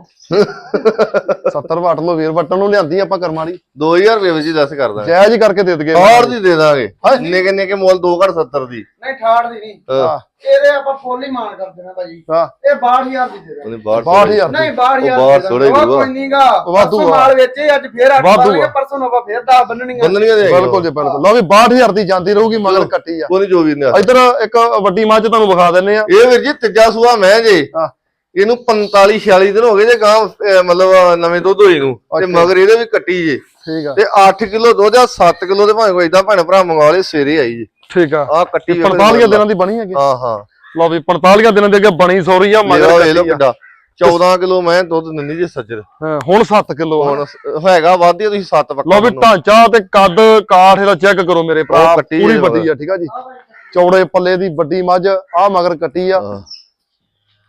70 ਵਟ ਲੋ ਵੀਰ ਵਟਣ ਨੂੰ ਲਿਆਂਦੀ ਆਪਾਂ ਕਰਮਾਂ ਦੀ 2000 ਰੁਪਏ ਵਿੱਚ ਹੀ ਦੱਸ ਕਰਦਾ। ਜਾਇਜ਼ ਹੀ ਕਰਕੇ ਦੇ ਦਗੇ। ਔਰ ਦੀ ਦੇ ਦਾਂਗੇ। ਨਿੱਕੇ ਨਿੱਕੇ ਮੁੱਲ 2 ਘੜ 70 ਦੀ। ਨਹੀਂ ਠਾੜ ਦੀ ਨਹੀਂ। ਹਾਂ। ਇਹਦੇ ਆਪਾਂ ਫੁੱਲ ਹੀ ਮਾਨ ਕਰ ਦੇਣਾ ਭਾਜੀ। ਹਾਂ। ਇਹ 62000 ਦੀ ਦੇ ਦੇ ਉਹਨੇ ਬਾਹਰ 62000 ਨਹੀਂ 62000 ਉਹ ਬਾਹਰ ਉਹ ਹੋਊਗਾ। ਕੋਈ ਨਹੀਂਗਾ ਵਾਧੂ ਆ। ਮਾਲ ਵੇਚੇ ਅੱਜ ਫੇਰ ਅੱਠ ਵਾਧੂ ਆ। ਪਰਸੋਂ ਆਪਾਂ ਫੇਰ 10 ਬੰਨਣੀਆਂ। ਬੰਦਨੀਆਂ ਦੇ ਬਿਲਕੁਲ ਜੀ ਬਿਲਕੁਲ। ਲਓ ਵੀ 62000 ਦੀ ਜਾਂਦੀ ਰਹੂਗੀ ਮਗਰ ਕੱਟੀ ਆ। ਕੋਈ ਨੀ ਜੋ ਵੀਰ ਨੇ। ਇਧਰ ਇੱਕ ਵੱਡੀ ਮੱਝ ਤੁਹਾਨੂੰ ਵਿਖਾ ਦਿੰਨੇ ਆ। ਇਹ ਵੀਰ ਜੀ ਤੀਜਾ ਸੂਆ ਮੈਂ ਜੇ। ਹਾਂ। ਇਹਨੂੰ 45 46 ਦਿਨ ਹੋ ਗਏ ਜੇ ਗਾਂ ਅਹ, ਮਤਲਬ ਅਹ, ਨਵੇਂ ਦੁੱਧ ਹੋਈ ਨੂੰ। ਤੇ। ਮਗਰ ਇਹਦੇ ਵੀ ਕੱਟੀ ਜੇ। ਠੀਕ ਆ। ਤੇ 8 ਕਿਲੋ ਦੁੱਧ ਆ 7 ਕਿਲੋ ਦੇ ਭਾਵੇਂ ਕੋਈ ਇਦਾਂ ਭੈਣ ਭਰਾ ਮੰਗਵਾ ਲੇ ਸਵੇਰੇ ਆਈ ਜੀ। ਠੀਕ ਆ। ਆ ਕੱਟੀ ਵੇਖੋ 45 ਦਿਨਾਂ ਦੀ ਬਣੀ ਹੈਗੀ। ਹਾਂ ਹਾਂ। ਲਓ ਵੀ 45 ਦਿਨਾਂ ਦੇ ਅੱਗੇ ਬਣੀ ਸੌਰੀ ਆ ਮਗਰ ਕੱਟੀ ਆ। ਕਿੱਡਾ 14 ਕਿਲੋ ਮੈਂ ਦੁੱਧ ਦਿੰਦੀ ਜੇ ਸੱਜਰ। ਹਾਂ, ਹੁਣ 7 ਕਿਲੋ ਹੁਣ ਸ- ਹੈਗਾ ਵਾਧੀ ਤੁਸੀਂ 7 ਪੱਕਾ ਲਓ ਵੀ ਮੰਨੋ। ਢਾਂਚਾ ਤੇ ਕੱਦ ਕਾਠ ਇਹਦਾ ਚੈੱਕ ਕਰੋ ਮੇਰੇ ਭਰਾ ਉਹ ਕੱਟੀ ਪੂਰੀ ਹੈ ਵੱਡੀ ਆ ਠੀਕ ਆ ਜੀ। ਚੌੜੇ ਪੱਲੇ ਦੀ ਵੱਡੀ ਮੱਝ ਆ ਮਗਰ ਕੱਟੀ ਆ। ਹਾਂ,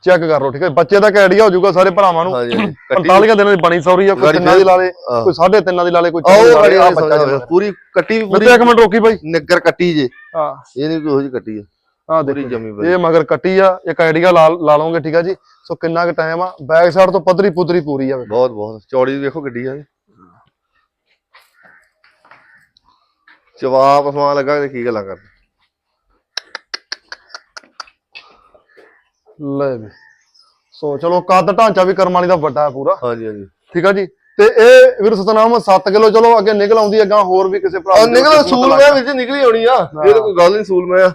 ਚੈੱਕ ਕਰ ਲਓ ਠੀਕ ਹੈ ਬੱਚੇ ਦਾ ਆਈਡੀਆ ਹੋ ਜਾਊਗਾ ਸਾਰੇ ਭਰਾਵਾਂ ਨੂੰ। ਹਾਂਜੀ ਹਾਂਜੀ। ਕੱਟੀ 45 ਦਿਨਾਂ ਦੀ ਬਣੀ ਸੌਰੀ ਆ ਕੋਈ ਗਾੜੀ ਤਿੰਨਾਂ ਦੀ ਲਾ ਲੇ ਹਾਂ। ਕੋਈ ਸਾਢੇ ਤਿੰਨਾਂ ਦੀ ਲਾ ਲੇ ਕੋਈ ਚੌਦਾਂ ਦੀ ਲਾ ਆਹ ਬੱਚਾ। ਪੂਰੀ ਕੱਟੀ ਵੀ ਪੂਰੀ ਤੇ ਇੱਕ ਮਿੰਟ ਰੋਕੀ ਬਾਈ। ਨਿੱਗਰ ਕੱਟੀ ਜੇ। ਹਾਂ। ਇਹ ਨਹੀਂ ਕੋਈ ਜਿਹੀ ਕੱਟੀ ਹੈ ਆ ਪੂਰੀ ਦੇਖੋ ਜਮੀ ਬਈ ਇਹ ਮਗਰ ਕੱਟੀ ਆ ਇੱਕ ਆਈਡੀਆ ਲਾ ਲਾ ਲਓਗੇ ਠੀਕ ਆ ਜੀ? ਸੋ ਕਿੰਨਾ ਕੁ ਟਾਈਮ ਆ? ਬੈਕ ਸਾਈਡ ਤੋਂ ਪੱਧਰੀ ਪੁੱਧਰੀ ਪੂਰੀ ਆ। ਵੇਖੋ। ਬਹੁਤ ਬਹੁਤ। ਚੌੜੀ ਵੀ ਵੇਖੋ ਗੱਡੀ ਆ। ਇਹ। ਜਵਾਬ ਸਮਾਨ ਲੱਗਾ ਤੇ ਕੀ ਗੱਲਾਂ ਕਰਦੇ? ਲੈ ਵੀ। ਸੋ ਚਲੋ ਕੱਦ ਢਾਂਚਾ ਵੀ ਕਰਮ ਵਾਲੀ ਦਾ ਵੱਡਾ ਹੈ ਪੂਰਾ। ਹਾਂਜੀ ਹਾਂਜੀ। ਠੀਕ ਆ ਜੀ? ਤੇ ਇਹ ਵੀਰ ਸਤਨਾਮ 7 ਕਿਲੋ ਚਲੋ ਅੱਗੇ ਨਿਕਲ ਆਉਂਦੀ ਅੱਗਾ ਹੋਰ ਵੀ ਕਿਸੇ ਭਰਾ ਦੀ ਨਿਕਲ ਸੂਲ ਮੈਂ ਵਿੱਚ ਨਿਕਲੀ ਹੋਣੀ ਆ। ਇਹ ਤਾਂ ਕੋਈ ਗੱਲ ਨਹੀਂ ਸੂਲ ਮੈਂ ਆ।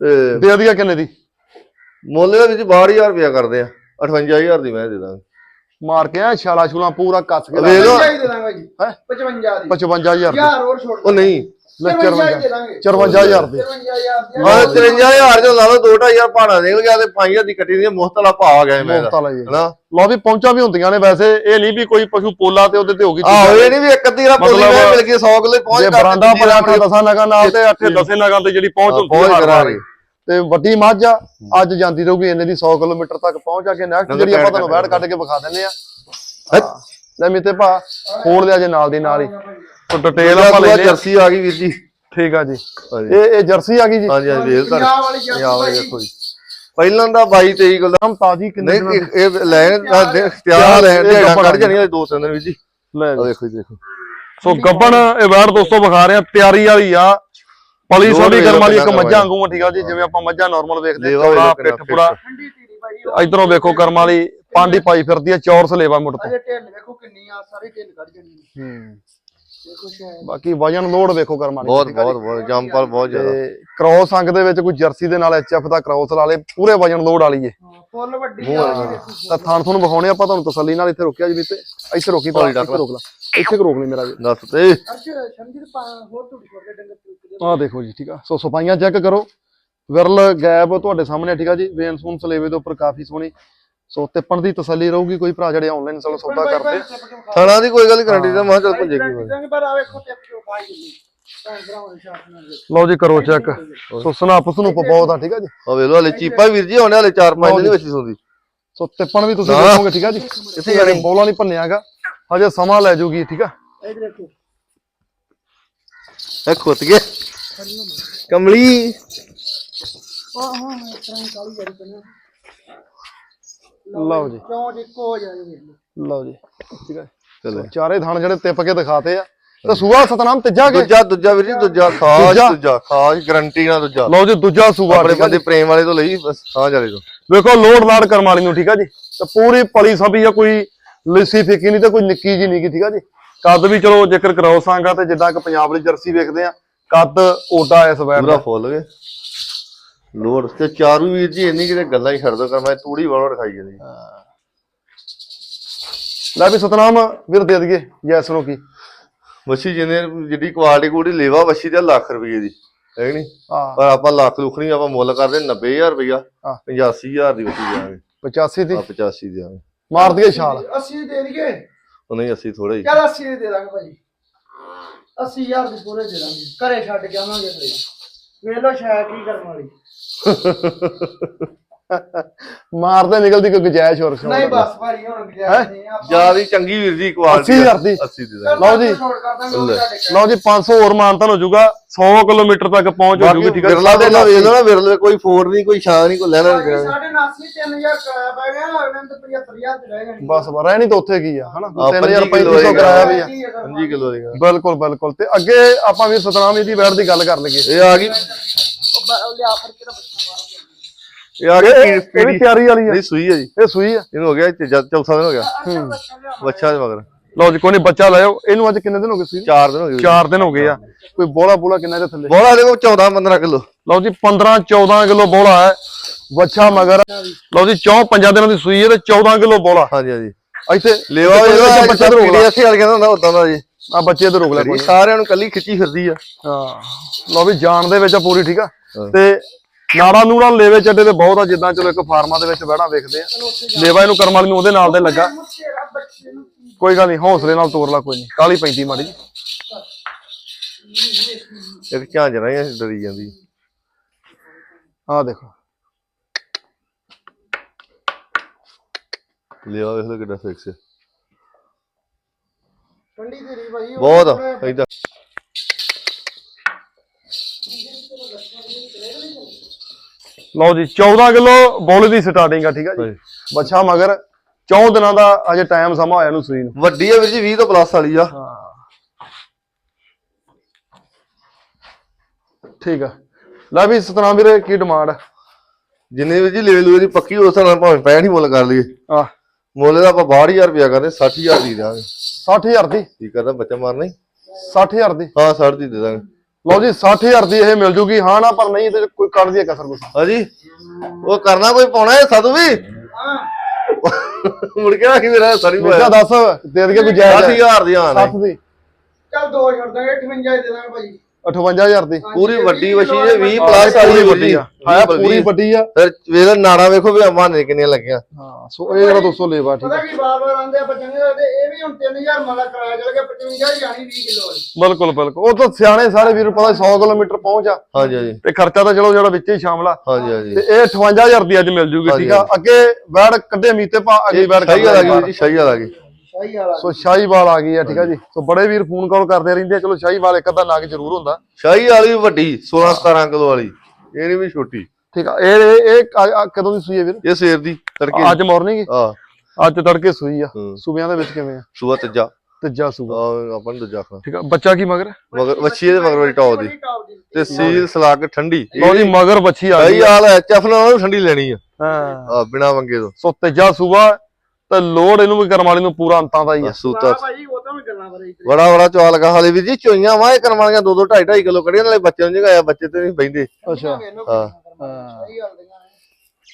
ਤੇ ਦੇ ਦਿਆ ਕਿੰਨੇ ਦੀ? ਮੁੱਲ ਦੇ ਵਿੱਚ 12000 ਰੁਪਇਆ ਕਰਦੇ ਆ। 58000 ਦੀ ਮੈਂ ਦੇ ਦਾਂਗੇ। ਮਾਰ ਕੇ ਆ ਛਾਲਾ ਛੂਲਾ ਪੂਰਾ ਕੱਸ ਕੇ ਵੇਖ ਲਓ। 55 ਹੀ ਦੇ ਦਾਂਗਾ ਜੀ। ਹੈਂ? 55 ਦੀ। 55000 ਯਾਰ ਹੋਰ ਛੋੜ ਉਹ ਨਹੀਂ। ਲੈ 54 ਦੇ ਦਾਂਗੇ। 54000 ਦੀ 54000 ਦੀ। ਹਾਂ 53000 ਚੋਂ ਲਾ ਲਓ 2000 ਭਾੜਾ ਨਿਕਲ ਗਿਆ ਤੇ 5000 ਦੀ ਕੱਟੀ ਦੀ ਮੁਫਤ ਵਾਲਾ ਭਾਅ ਆ ਗਿਆ ਮੈਂ ਮੁਫਤ ਵਾਲਾ ਜੀ। ਹਨਾ? ਲਓ ਵੀ ਪਹੁੰਚਾਂ ਵੀ ਹੁੰਦੀਆਂ ਨੇ ਵੈਸੇ ਇਹ ਨਹੀਂ ਵੀ ਕੋਈ ਪਸ਼ੂ ਪੋਲਾ ਤੇ ਉਹਦੇ ਤੇ ਹੋ ਗਈ ਆਹੋ ਇਹ ਨਹੀਂ ਵੀ ਇੱਕ ਅੱਧੀ ਰਾ ਪੋਲੀ ਮਤਲਬ ਮਿਲ ਗਈ 100 ਕਿਲੋ ਪਹੁੰਚ ਜੇ ਕਰ ਬਰਾਂਡਾ ਭਰਿਆ ਅੱਠ ਦਸਾਂ ਨਗਾਂ ਨਾਲ ਤੇ ਅੱਠੇ ਦਸੇ ਨਗਾਂ ਤੇ ਜਿਹੜੀ ਪਹੁੰਚ ਹੁੰਦੀ ਹੈ ਵੱਡੀ ਮੱਝ ਆ ਅੱਜ ਜਾਂਦੀ ਰਹੂਗੀ ਇੰਨੇ ਦੀ 100 ਕਿਲੋਮੀਟਰ ਤੱਕ ਪਹੁੰਚ ਆ ਕੇ ਨੈਕਸਟ ਜਿਹੜੀ ਆਪਾਂ ਤੁਹਾਨੂੰ ਵੈੜ ਕੱਢ ਕੇ ਵਿਖਾ ਦਿੰਨੇ ਆ। ਲੈ ਮਿੱਤੇ ਭਾ ਖੋਲ ਲਿਆ ਜੇ ਨਾਲ ਦੀ ਨਾਲ ਹੀ। ਤੇ ਡਿਟੇਲ ਆਪਾਂ ਲੈਨੇ ਆ। ਜਰਸੀ ਆ ਗਈ ਵੀਰ ਜੀ। ਠੀਕ ਆ ਜੀ। ਇਹ ਇਹ ਜਰਸੀ ਆ ਗਈ ਜੀ? ਹਾਂਜੀ ਹਾਂਜੀ ਵੇਖ ਪੰਜਾਬ ਵਾਲੀ ਜਰਸੀ ਪੰਜਾਬ ਵਾਲੀ ਭਾਈ। ਦੇਖੋ ਜੀ। ਪਹਿਲਾਂ ਦਾ 22 23 ਕਿਲੋ ਨਾਮ ਤਾਜੀ ਕਿੰਨੇ ਨਹੀਂ ਦਿਨਾਂ ਦੀ? ਇਹ- ਇਹ ਲੈਣ ਦਾ ਦੇ- ਤਿਆਰ ਇਹ ਦੇ ਕੱਢ ਜਾਣੀ ਦੋ ਤਿੰਨ ਦਿਨ ਵੀਰ ਜੀ। ਲੈ ਆ ਜੀ। ਦੇਖੋ ਜੀ ਦੇਖੋ। ਸੋ ਗੱਬਣ ਇਹ ਵੈੜ ਦੋਸਤੋ ਵਿਖਾ ਰਹੇ ਆ ਤਿਆਰੀ ਵਾਲੀ ਆ। ਪਲੀ ਵੇਖ ਕਰਮ ਵਾਲੀ ਇੱਕ ਮੱਝਾਂ ਵਾਂਗੂ ਆ, ਠੀਕ ਆ ਜੀ। ਜਿਵੇਂ ਆਪਾਂ ਮੱਝਾਂ ਨਾਰਮਲ ਵੇਖਦੇ ਲੇਵਾ ਚੌੜਾ ਵੇਖ ਕਿੰਨਾ ਪਿੱਠ ਪੂਰਾ। ਠੰਡੀ ਧੀਰੀ ਭਾਈ ਇਧਰੋਂ ਵੇਖੋ ਕਰਮ ਵਾਲੀ। ਪਾਂਡੀ ਪਾਈ ਫਿਰਦੀ ਆ ਚੌਰਸ ਲੇਵਾ ਮੁੱਢ ਤੋਂ। ਅਜੇ ਢਿੱਲ ਵੇਖੋ ਕਿੰਨੀ ਆ ਸਾਰੀ ਢਿੱਲ ਕੱਢ ਜਾਣੀ। ਨੇ। ਦੇਖੋ ਸ਼ਾਇਦ ਬਾਕੀ ਵਜਨ ਲੋਡ ਵੇਖੋ ਕਰਮ ਵਾਲੀ ਬਹੁਤ ਆ। ਬਹੁਤ ਬਹੁਤ ਜੰਪਲ ਬਹੁਤ ਜ਼ਿਆਦਾ। ਤੇ ਕ੍ਰੋਸ ਅੰਗ ਦੇ ਵਿੱਚ ਕੋਈ ਜਰਸੀ ਦੇ ਨਾਲ ਐਚਐਫ ਦਾ ਕ੍ਰੋਸ ਲਾ ਲੇ ਪੂਰੇ ਵਜਨ ਲੋਡ ਵਾਲੀ ਏ। ਹਾਂ, ਫੁੱਲ ਵੱਡੀ ਆ। ਦੇਖੋ ਤਾਂ ਥਾਣ ਤੁਹਾਨੂੰ ਵਿਖਾਉਣੇ ਆਪਾਂ ਤੁਹਾਨੂੰ ਤਸੱਲੀ ਨਾਲ ਇੱਥੇ ਰੋਕਿਆ ਜੀ ਵੀ ਤੇ। ਇੱਥੇ ਰੋਕੀ ਪਾ ਇੱਥੇ ਰੋਕ ਲਾ। ਇੱਥੇ ਰੋਕ ਲਈ ਮੇਰਾ ਵੀ ਦੱਸ ਤੇ। ਦੇ ਪਾ ਹੋਰ ਥੋੜੀ ਛੋਟੇ ਡੰਗਰ ਆਹ ਦੇਖੋ ਜੀ ਠੀਕ ਆ। ਸੋ ਸਫਾਈਆਂ ਚੈੱਕ ਕਰੋ। ਵਿਰਲ ਗੈਪ ਤੁਹਾਡੇ ਸਾਹਮਣੇ ਆ, ਠੀਕ ਆ ਜੀ। ਵੇਨ ਸੂਨ ਸਲੇਵੇ ਦੇ ਉੱਪਰ ਕਾਫੀ ਸੋਹਣੀ ਸੋ ਤਿੱਪਣ ਦੀ ਤਸੱਲੀ ਰਹੂਗੀ ਕੋਈ ਭਰਾ ਜਿਹੜੇ ਆਨਲਾਈਨ ਚਲੋ ਸੌਦਾ ਕਰਦੇ। ਥਾਣਾ ਦੀ ਕੋਈ ਗੱਲ ਗਰੰਟੀ ਦਾ ਮੈਂ ਚੱਲ ਪਰ ਆ ਵੇਖੋ ਤੇ ਖਾਈ ਨਾਲ ਦੇਖੋ। ਲਓ ਜੀ ਕਰੋ ਚੈੱਕ ਸੋ ਸਨਾਪ ਸਨੂਪ ਬਹੁਤ ਆ ਠੀਕ ਆ ਜੀ? ਆ ਵੇਖ ਲੋ ਹਲੇ ਚੀਪਾ ਵੀਰ ਜੀ ਆਉਣੇ ਹਲੇ 4-5 ਦਿਨ ਵਿੱਚ ਸੌਂਦੀ। ਸੋ ਤਿੱਪਣ ਵੀ ਤੁਸੀਂ ਨਾ। ਦੇਖੋਗੇ ਠੀਕ ਆ ਜੀ? ਇੱਥੇ ਜਾਨੀ ਬੋਲਾਂ ਨਹੀਂ ਭੰਨਿਆਗਾ। ਹਜੇ ਸਮਾਂ ਲੈ ਜੂਗੀ ਠੀਕ ਆ? ਇਹ ਦੇਖੋ। ਇਹ ਖੁੱਤ ਗਿਆ। ਕਮਲੀ। ਆਹ ਹਾਂ ਇਸ ਤਰ੍ਹਾਂ ਹੀ ਕਾਲੀ ਜਰੀ ਪਨਾ ਲਓ ਜੀ। ਕਿਉਂ ਜੀ। ਕੋ ਜਾਏ ਵੇਖ ਲਓ ਜੀ। ਠੀਕ ਆ ਚਲੇ। ਚਾਰੇ ਥਾਣ ਜਿਹੜੇ ਤਿੱਪ ਕੇ ਦਿਖਾਤੇ ਆ। ਤੇ ਸੂਆ ਸਤਨਾਮ ਤੀਜਾ ਕੇ ਦੂਜਾ ਦੂਜਾ ਵੀਰ ਜੀ ਦੂਜਾ। ਖਾਸ ਦੂਜਾ? ਖਾਸ ਗਰੰਟੀ ਨਾਲ ਦੂਜਾ। ਲਓ ਜੀ ਦੂਜਾ ਸੂਆ ਆਪਣੇ ਬੰਦੇ ਪ੍ਰੇਮ ਵਾਲੇ ਤੋਂ ਲਈ ਬਸ ਹਾਂ ਜਾਲੇ ਤੋਂ। ਵੇਖੋ ਲੋਡ ਲਾੜ ਕਰਮ ਵਾਲੀ ਨੂੰ ਠੀਕ ਆ ਜੀ। ਤੇ ਪੂਰੀ ਪਲੀ ਸਭੀ ਆ ਕੋਈ ਲਿੱਸੀ ਫਿੱਕੀ ਨਹੀਂ ਤੇ ਕੋਈ ਨਿੱਕੀ ਜੀ ਨਹੀਂ ਗੀ ਠੀਕ ਆ ਜੀ। ਕੱਦ ਵੀ ਚਲੋ ਜੇਕਰ ਕਰਾਓ ਸਾਂਗਾ ਤੇ ਜਿੱਦਾਂ ਕਿ ਪੰਜਾਬ ਵਾਲੀ ਜਰਸੀ ਵੇਖਦੇ ਆ ਕੱਦ ਓਡਾ ਇਸ ਵੈਰ ਦਾ। ਫੁੱਲ ਗਏ ਲੋੜ ਤੇ ਚਾਰੂ ਵੀਰ ਜੀ ਇੰਨੀ ਕਿਤੇ ਗੱਲਾਂ ਹੀ ਛੱਡ ਦੋ ਕਰ ਮੈਂ ਤੂੜੀ ਵਾਲੋਂ ਰਖਾਈ ਜਾਂਦੀ। ਲੈ ਵੀ ਸਤਨਾਮ ਵੀਰ ਦੇ ਦਈਏ ਜੈਸ ਨੂੰ ਕੀ। ਮੱਛੀ ਜਿਹਨੇ ਜਿੱਡੀ ਕੁਆਲਿਟੀ ਕੋਡੀ ਲੇਵਾ ਵੱਛੀ ਦਾ ਲੱਖ ਰੁਪਏ ਦੀ ਹੈ ਨੀ ਹਾਂ। ਪਰ ਆਪਾਂ ਲੱਖ ਲੁੱਖ ਨਹੀਂ ਆਪਾਂ ਮੁੱਲ ਕਰਦੇ 90000 ਰੁਪਇਆ ਹਾਂ। 85000 ਦੀ ਵੱਛੀ ਜਾਵਾਂਗੇ 85 ਦੀ? ਆ 85 ਦਿਆਂਗੇ ਮਾਰ ਦਈਏ ਛਾਲ। 80 ਦੇ ਦਈਏ। ਉਹ ਨਹੀਂ 80 ਥੋੜਾ ਹੀ ਚੱਲ 80 ਦੇ ਦੇ ਦਾਂਗੇ ਭਾਈ 80000 ਦੇ ਪੂਰੇ ਦੇ ਦਾਂਗੇ। ਘਰੇ ਛੱਡ ਕੇ ਆਵਾਂਗੇ ਫਿਰ ਵੇਖ ਲੋ ਸ਼ਾਇਦ ਕੀ ਕਰਨ ਵਾਲੀ। ਮਾਰਦੇ ਨਿਕਲਦੀ ਕੋਈ ਗੁਜਾਇਸ਼ ਹੋਰ ਸੁਣੋ ਨਹੀਂ ਬਸ ਭਾਈ ਹੁਣ ਗੁਜ਼ਾਰਿਸ਼ ਨਹੀਂ ਆਪਾਂ ਜ਼ਿਆਦਾ ਚੰਗੀ ਵੀਰ ਜੀ ਕੁਆਲਿਟੀ 80,000 ਦੀ? 80 ਦੀ ਲਓ ਜੀ। ਦਾਂਗੇ। ਲਓ ਜੀ 500 ਹੋਰ ਮਾਨਤਨ ਹੋ ਜਾਊਗਾ 100 ਕਿਲੋਮੀਟਰ ਤੱਕ ਪਹੁੰਚ ਹੋ ਜਾਊਗੀ ਬਾਕੀ ਠੀਕ ਆ? ਵਿਰਲਾ ਦੇ ਨਾਲ ਵੇਖ ਲਓ ਨਾ ਵਿਰਲੇ ਕੋਈ ਫੋੜ ਨਹੀਂ ਕੋਈ ਛਾਂ ਨਹੀਂ ਕੋਈ ਲੈਣਾ ਨਹੀਂ ਸਾਢੇ 79 3000 ਕਰਾਇਆ ਪੈ ਗਿਆ ਅਗਲੇ ਨੂੰ ਤਾਂ 75000 ਤੇ ਰਹਿ ਜਾਣੀ। ਬਸ ਰਹਿ ਨਹੀਂ ਤਾਂ ਉੱਥੇ ਕੀ ਆ ਹਨਾ? ਹਾਂ, 3000 ਪੰਜੀ ਕਿੱਲੋ 3500 ਕਰਾਇਆ ਵੀ ਆ। 5 ਕਿਲੋ ਦੀ ਬਿਲਕੁਲ ਬਿਲਕੁਲ। ਤੇ ਅੱਗੇ ਆਪਾਂ ਵੀ ਸਤਨਾਮ ਜੀ ਦੀ ਵੈਰ ਦੀ ਗੱਲ ਕਰ ਲਈਏ। ਇਹ ਆ ਗਈ। ਲਿਆ ਫੜ ਕੇ ਤਾਂ ਬੱਚਾ ਬਾਹਰ ਇਹ ਇਹ ਇਹ ਵੀ ਤਿਆਰੀ ਵਾਲੀ ਆ। ਨਹੀਂ ਸੂਈ ਹੈ ਜੀ। ਇਹ ਸੂਈ ਆ। ਇਹਨੂੰ ਹੋ ਗਿਆ ਤੀਜਾ ਚੌਥਾ ਦਿਨ ਹੋ ਗਿਆ। ਅੱਛਾ ਬੱਚਾ ਲਿਆ ਬੱਚਾ ਦੇ ਮਗਰ। ਲਓ ਜੀ ਕੋਈ ਨਹੀਂ ਬੱਚਾ ਲਾਇਓ ਇਹਨੂੰ ਅੱਜ ਕਿੰਨੇ ਦਿਨ ਹੋ ਗਏ ਸੂਈ 4 ਦਿਨ ਹੋ ਗਏ। 4 ਦਿਨ ਹੋ ਗਏ ਆ। ਕੋਈ ਬੋਲਾ ਬੋਲਾ ਕਿੰਨਾ ਦੇ ਥੱਲੇ? ਬੋਲਾ ਦੇਖੋ 14 15 ਕਿਲੋ। ਲਓ ਜੀ 15 14 ਕਿਲੋ ਬੋਲਾ ਹੈ। ਬੱਚਾ ਮਗਰ। ਲਓ ਜੀ 4 5 ਦਿਨਾਂ ਦੀ ਸੂਈ ਹੈ ਤੇ 14 ਕਿਲੋ ਬੋਲਾ। ਹਾਂਜੀ ਹਾਂਜੀ। ਇੱਥੇ ਲੇਵਾ ਇਹਦਾ ਇਹਦਾ ਬੱਚਾ ਤੇ ਰੋਕ ਲਾ। ਅਸੀਂ ਵਾਲ ਕਹਿੰਦਾ ਹੁੰਦਾ ਉਦਾਂ ਦਾ ਜੀ। ਆ ਬੱਚੇ ਤੇ ਰੋਕ ਲੈ ਕੋਈ। ਸਾਰਿਆਂ ਨੂੰ ਕੱਲੀ ਖਿੱਚੀ ਫਿਰਦੀ ਆ। ਹਾਂ। ਲਓ ਵੀ ਜਾਣ ਦੇ ਵਿੱਚ ਆ ਪੂਰੀ ਠੀਕ ਆ। ਤੇ ਨਾੜਾ ਨੂੜਾ ਲੇਵੇ ਚੱਡੇ ਤੇ ਬਹੁਤ ਆ ਜਿੱਦਾਂ ਚਲੋ ਇੱਕ ਫਾਰਮਾਂ ਦੇ ਵਿੱਚ ਬਹਿਣਾ ਵੇਖਦੇ ਆ। ਲੇਵਾ ਇਹਨੂੰ ਕਰਮ ਵਾਲੀ ਨੂੰ ਉਹਦੇ ਨਾਲ ਦੇ ਲੱਗਾ। ਕੋਈ ਗੱਲ ਨਹੀਂ ਹੌਸਲੇ ਨਾਲ ਤੋਰ ਲਾ ਕੋਈ ਨਹੀਂ। ਕਾਲੀ ਪੈਂਦੀ ਮਾੜੀ ਜਿਹੀ। ਇੱਕ ਝਾਂਜ ਰਹੀ ਡਰੀ ਜਾਂਦੀ। ਆਹ ਦੇਖੋ। ਲੇਵਾ ਵੇਖ ਲਓ ਕਿੱਡਾ ਫਿਕਸ ਠੰਡੀ ਤੇਰੀ ਭਾਈ ਬਹੁਤ ਆਪਣੇ- ਲਓ ਜੀ 14 ਕਿਲੋ ਬੋਲੇ ਦੀ ਸਟਾਰਟਿੰਗ ਆ ਠੀਕ ਆ ਜੀ। ਬੱਚਾ ਮਗਰ 14 ਦਿਨਾਂ ਦਾ ਅਜੇ ਟਾਈਮ ਸਮਾਂ ਹੋਇਆ ਨੂੰ ਸੂਈ ਨੂੰ। ਵੱਡੀ ਆ ਵੀਰ ਜੀ 20 ਤੋਂ ਪਲੱਸ ਵਾਲੀ ਆ। ਠੀਕ ਆ। ਲੈ ਵੀ ਸਤਨਾਮ ਵੀਰੇ ਕੀ ਡਿਮਾਂਡ ਆ? ਜਿੰਨੇ ਵੀਰ ਜੀ ਲੈ ਲੂ ਦੀ ਪੱਕੀ ਉਸ ਨਾਲ ਭਾਵੇਂ 65 ਹੀ ਮੁੱਲ ਕਰ ਲਈਏ। ਆ ਮੁੱਲ ਦਾ ਆਪਾਂ 62000 ਰੁਪਇਆ ਕਰਦੇ 60000 ਦੀ ਦਿਆਂਗੇ 60000 ਦੀ? ਕੀ ਕਰਦਾ ਬੱਚਾ ਮਾਰਨਾ ਹੀ? 60000 ਦੀ? ਹਾਂ 60 ਦੀ ਦੇ ਦਾਂਗੇ। ਲਓ ਜੀ 60000 ਦੀ ਇਹ ਮਿਲ ਜੂਗੀ। ਹਾਂ ਨਾ ਪਰ ਨਹੀਂ ਤੇ ਕੋਈ ਕੱਢ ਦੀ ਕਸਰ ਕੁਛ। ਹਾਂਜੀ ਉਹ ਕਰਨਾ ਕੋਈ ਪਾਉਣਾ ਹੈ ਸਾਧੂ ਵੀ? ਹਾਂ ਮੁੜ ਕੇ ਆ ਕਿ ਮੇਰਾ ਸਾਰੀ ਮਿਰਜ਼ਾ ਦੱਸ ਦੇ ਦਈਏ ਕੋਈ ਜਾਇਜ਼ 60000 ਦੀ ਆਣ 60 ਦੀ। ਚੱਲ ਦੋ ਛੱਡ ਦਾਂਗੇ 58 ਦੇ ਦਾਂਗੇ ਭਾਜੀ। 58000 ਦੀ। ਪੂਰੀ ਵੱਡੀ ਵਛੀ ਜੇ 20 ਆਹ, ਪਲੱਸ ਵਾਲੀ ਵੱਡੀ ਆ ਹਾਂ ਪੂਰੀ ਵੱਡੀ ਆ। ਫਿਰ ਵੇਖ ਨਾੜਾ ਵੇਖੋ ਵੀ ਅੰਮਾਂ ਨੇ ਕਿੰਨੀਆਂ ਲੱਗੀਆਂ। ਹਾਂ ਸੋ ਇਹ ਜਿਹੜਾ ਦੋਸਤੋ ਲੇਵਾ ਠੀਕ ਪਤਾ ਆ ਕੀ ਬਾਰ ਬਾਰ ਆਂਦੇ ਆ ਬੱਚੇ ਦੇ ਇਹ ਵੀ ਹੁਣ 3000 ਮਾਲਾ ਕਰਾਇਆ ਚਲ ਗਿਆ 55 ਜਾਣੀ 20 ਕਿਲੋ ਵਾਲੀ। ਬਿਲਕੁਲ ਬਿਲਕੁਲ। ਉਹ ਤਾਂ ਸਿਆਣੇ ਸਾਰੇ ਵੀਰ ਨੂੰ ਪਤਾ 100 ਕਿਲੋਮੀਟਰ ਪਹੁੰਚ ਆ। ਹਾਂਜੀ ਹਾਂਜੀ। ਤੇ ਖਰਚਾ ਤਾਂ ਚਲੋ ਜਿਹੜਾ ਵਿੱਚ ਹੀ ਸ਼ਾਮਲ ਆ। ਹਾਂਜੀ ਹਾਂਜੀ। ਤੇ ਇਹ 58000 ਦੀ ਅੱਜ ਮਿਲ ਜੂਗੀ ਠੀਕ ਆ। ਅੱਗੇ ਵੈੜ ਕੱਢੇ ਮੀਤੇ ਪਾ ਅਗਲੀ ਵੈੜ ਸਹੀ ਗੱਲ ਆ ਗਈ ਜੀ ਸਹੀ ਆ ਗਈ ਸਹੀ ਵਾਲਾ ਸੋ ਸ਼ਾਹੀਵਾਲ ਆ ਗਈ ਆ ਠੀਕ ਆ ਜੀ। ਸੋ ਬੜੇ ਵੀਰ ਫੋਨ ਕਾਲ ਕਰਦੇ ਰਹਿੰਦੇ ਆ। ਚਲੋ ਸ਼ਾਹੀਵਾਲ ਇੱਕ ਅੱਧਾ ਨਗ ਜ਼ਰੂਰ ਹੁੰਦਾ। ਸ਼ਾਹੀ ਵਾਲੀ ਵੀ ਵੱਡੀ 16 17 ਕਿਲੋ ਵਾਲੀ। ਇਹ ਨਹੀਂ ਵੀ ਛੋਟੀ। ਠੀਕ ਆ ਇਹ ਇਹ ਆ ਕਦੋਂ ਦੀ ਸੂਈ ਹੈ ਵੀਰ? ਇਹ ਸੇਰ ਦੀ ਤੜਕੇ ਅੱਜ ਮਾਰਨਿੰਗ ਆ ਅੱਜ ਤੜਕੇ ਸੂਈ ਆ। ਹੂੰ। ਸੂਬਿਆਂ ਦੇ ਵਿੱਚ ਕਿਵੇਂ ਆ? ਸੂਆ ਤੀਜਾ। ਤੀਜਾ ਸੂਬਾ ਆ ਆਪਾਂ ਨੂੰ ਦੂਜਾ ਖਾ ਠੀਕ ਆ ਬੱਚਾ ਕੀ ਮਗਰ? ਮਗਰ ਵੱਛੀ ਦੇ ਮਗਰ ਵਾਲੀ ਟੌਪ ਦੀ। ਤੇ ਸੀਲ ਸਲਾਕ ਠੰਡੀ। ਲਓ ਜੀ ਮਗਰ ਬੱਚੀ ਆ ਸਹੀ ਗਈ। ਆ। ਹਾਲ ਹੈ ਚਫ ਨਾਲ ਉਹਨੂੰ ਠੰਡੀ ਲੈਣੀ ਆ। ਹਾਂ। ਆ ਬਿਨਾ ਵੰਗੇ ਤੋਂ। ਸੋ ਤੀਜਾ ਸੂਬਾ ਤੇ ਲੋੜ ਇਹਨੂੰ ਵੀ ਕਰਮ ਵਾਲੀ ਨੂੰ ਪੂਰਾ ਅੰਤਾਂ ਦਾ ਹੀ ਆ। ਸੂਤਾ ਭਾਜੀ ਉਹ ਤਾਂ ਮੈਂ ਗੱਲਾਂ ਬਾਰੇ ਬੜਾ ਬੜਾ ਚਵਾ ਲਗਾ ਹਾਲੇ ਵੀ ਜੀ ਚੋਈਆਂ ਵਾ ਇਹ ਕਰਮ ਵਾਲੀਆਂ 2 2 2.5 2.5 ਕਿਲੋ ਕੱਢੀਆਂ ਨਾਲੇ ਬੱਚੇ ਨੂੰ ਜਗਾਇਆ ਬੱਚੇ ਤੇ ਨਹੀਂ ਬੈਂਦੇ ਅੱਛਾ। ਹਾਂ।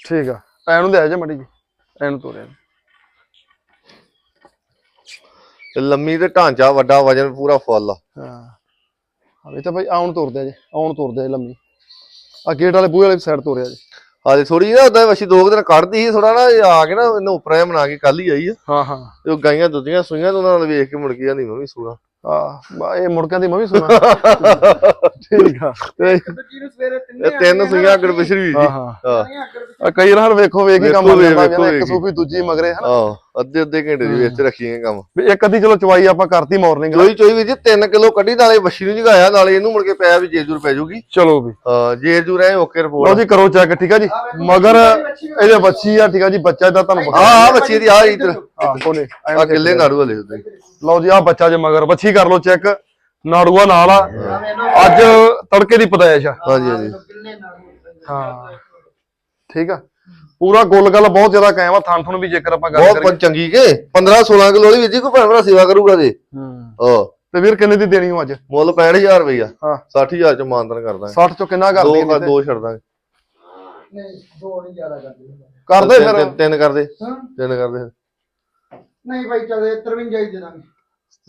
ਠੀਕ ਆ। ਐਨੂੰ ਦੇ ਆ ਜਾ ਮੜੀ ਜੀ ਐਨੂੰ ਤੋਰਿਆ ਤੇ ਲੰਮੀ ਤੇ ਢਾਂਚਾ ਵੱਡਾ ਵਜਨ ਪੂਰਾ ਫੁੱਲ ਆ। ਹਾਂ। ਇਹ ਤਾਂ ਭਾਈ ਆਉਣ ਤੋਰਦੇ ਆ ਜੀ ਆਉਣ ਤੋਰਦੇ ਆ ਲੰਮੀ। ਆ ਗੇਟ ਵਾਲੇ ਬੂਹੇ ਵਾਲੀ ਸਾਈਡ ਤੋਰਿਆ ਜੀ। ਹਾਲੇ ਥੋੜੀ ਨਾ ਉਦਾਂ ਵਸ਼ੀ ਦੋ ਕੁ ਦਿਨ ਕੱਢਦੀ ਸੀ ਥੋੜਾ ਨਾ ਇਹ ਆ ਕੇ ਨਾ ਇਹਨੂੰ ਉੱਪਰ ਬਣਾ ਕੇ ਕੱਲ ਹੀ ਆਈ ਆ। ਹਾਂ ਹਾਂ। ਤੇ ਉਹ ਗਾਈਆਂ ਦੁੱਧੀਆਂ ਸੂਈਆਂ ਤੇ ਉਹਨਾਂ ਨਾਲ ਵੇਖ ਕੇ ਮੁੜ ਕੇ ਜਾਂਦੀ ਮੰਮੀ ਸੂਣਾ। ਆ ਬਾ ਇਹ ਮੁੜਕਿਆਂ ਦੀ ਮੈਂ ਵੀ ਸੁਣਾ। [LAUGHS] ਠੀਕ ਆ। ਤੇ ਦੂਜੀ ਨੂੰ ਸਵੇਰੇ ਤਿੰਨੇ ਇਹ ਤਿੰਨ ਸੂਈਆਂ ਅੱਗੜ ਪਿਛੜੀ ਵੀ ਜੀ ਹਾਂ ਹਾਂ। ਕਈ ਵਾਰ ਵੇਖੋ ਵੇਖ ਹੀ ਕੰਮ ਵੇਖੋ, ਇੱਕ ਵੇਖੀ। ਸੂਫੀ ਦੂਜੀ ਮਗਰੇ ਹਨਾ? ਹਾਂ। ਅੱਧੇ ਅੱਧੇ ਘੰਟੇ ਦੀ ਵਿੱਚ ਰੱਖੀਏ ਕੰਮ। ਵੀ ਇੱਕ ਅੱਧੀ ਚਲੋ ਚਵਾਈ ਆਪਾਂ ਕਰਤੀ ਮਾਰਨਿੰਗ ਚੋਈ ਚੋਈ ਵੀ ਜੀ 3 ਕਿਲੋ ਕੱਢੀ ਨਾਲੇ ਵਸ਼ੀ ਨੂੰ ਜਗਾਇਆ ਨਾਲੇ ਇਹਨੂੰ ਮੁੜ ਕੇ ਪਿਆ ਵੀ ਜੇਜੂਰ ਪੈ ਜਾਊਗੀ ਚਲੋ ਵੀ। ਹਾਂ ਜੇਜੂਰ ਐ ਓਕੇ ਲਓ ਰਿਪੋਰਟ ਜੀ ਕਰੋ ਚੈੱਕ ਠੀਕ ਆ ਜੀ? ਮਗਰ ਇਹਦੇ ਬੱਚੀ ਆ ਠੀਕ ਆ ਜੀ ਬੱਚਾ ਇਹਦਾ ਤੁਹਾਨੂੰ ਹਾਂ ਹਾਂ ਬੱਚੀ ਦੀ ਆ ਇਧਰ ਕੋਲੇ ਆ ਕਿੱਲੇ ਨਾੜੂ ਵਾਲੇ ਉਹਦੇ। ਲਓ ਜੀ ਆ ਬੱਚਾ ਜੇ ਮਗਰ ਬੱਚੀ ਕਰ ਲਓ ਚੈੱਕ ਨਾੜੂਆ ਨਾਲ ਆ। ਅੱਜ ਤੜਕੇ ਦੀ ਪਦਾਇਸ਼ ਆ। ਹਾਂਜੀ ਹਾਂਜੀ। ਕਿੰਨੇ ਹਾਂ। ਠੀਕ ਆ? ਪੂਰਾ ਗੁੱਲ ਗੱਲ ਬਹੁਤ ਜ਼ਿਆਦਾ ਕਾਇਮ ਆ ਥਣ ਥਣ ਵੀ ਜੇਕਰ ਆਪਾਂ ਗੱਲ ਬਹੁਤ ਕਰੀਏ। ਚੰਗੀ ਕੇ 15 16 ਕਿਲੋ ਵਾਲੀ ਵਿੱਚ ਕੋਈ ਭੈਣ ਭਰਾ ਸੇਵਾ ਕਰੂਗਾ ਦੇ ਹੂੰ। ਹਾਂ। ਤੇ ਵੀਰ ਕਿੰਨੇ ਦੀ ਦੇਣੀ ਹੋ ਅੱਜ? ਮੁੱਲ 65000 ਰੁਪਈਆ ਹਾਂ। 60000 ਚ ਮਾਨਤਨ ਕਰਦਾ 60 ਚੋਂ ਕਿੰਨਾ ਦੋ ਕਰਦੇ ਦੋ ਛੱਡ ਦਾਂਗੇ। ਨਹੀਂ ਦੋ ਨਹੀਂ ਜ਼ਿਆਦਾ ਕਰਦੇ ਕਰਦੇ ਫਿਰ। ਤਿੰਨ- ਕਰਦੇ ਤਿੰਨ ਕਰਦੇ ਨਹੀਂ ਭਾਈ ਚਲੇ 53 ਹੀ ਦੇ ਦਾਂਗੇ।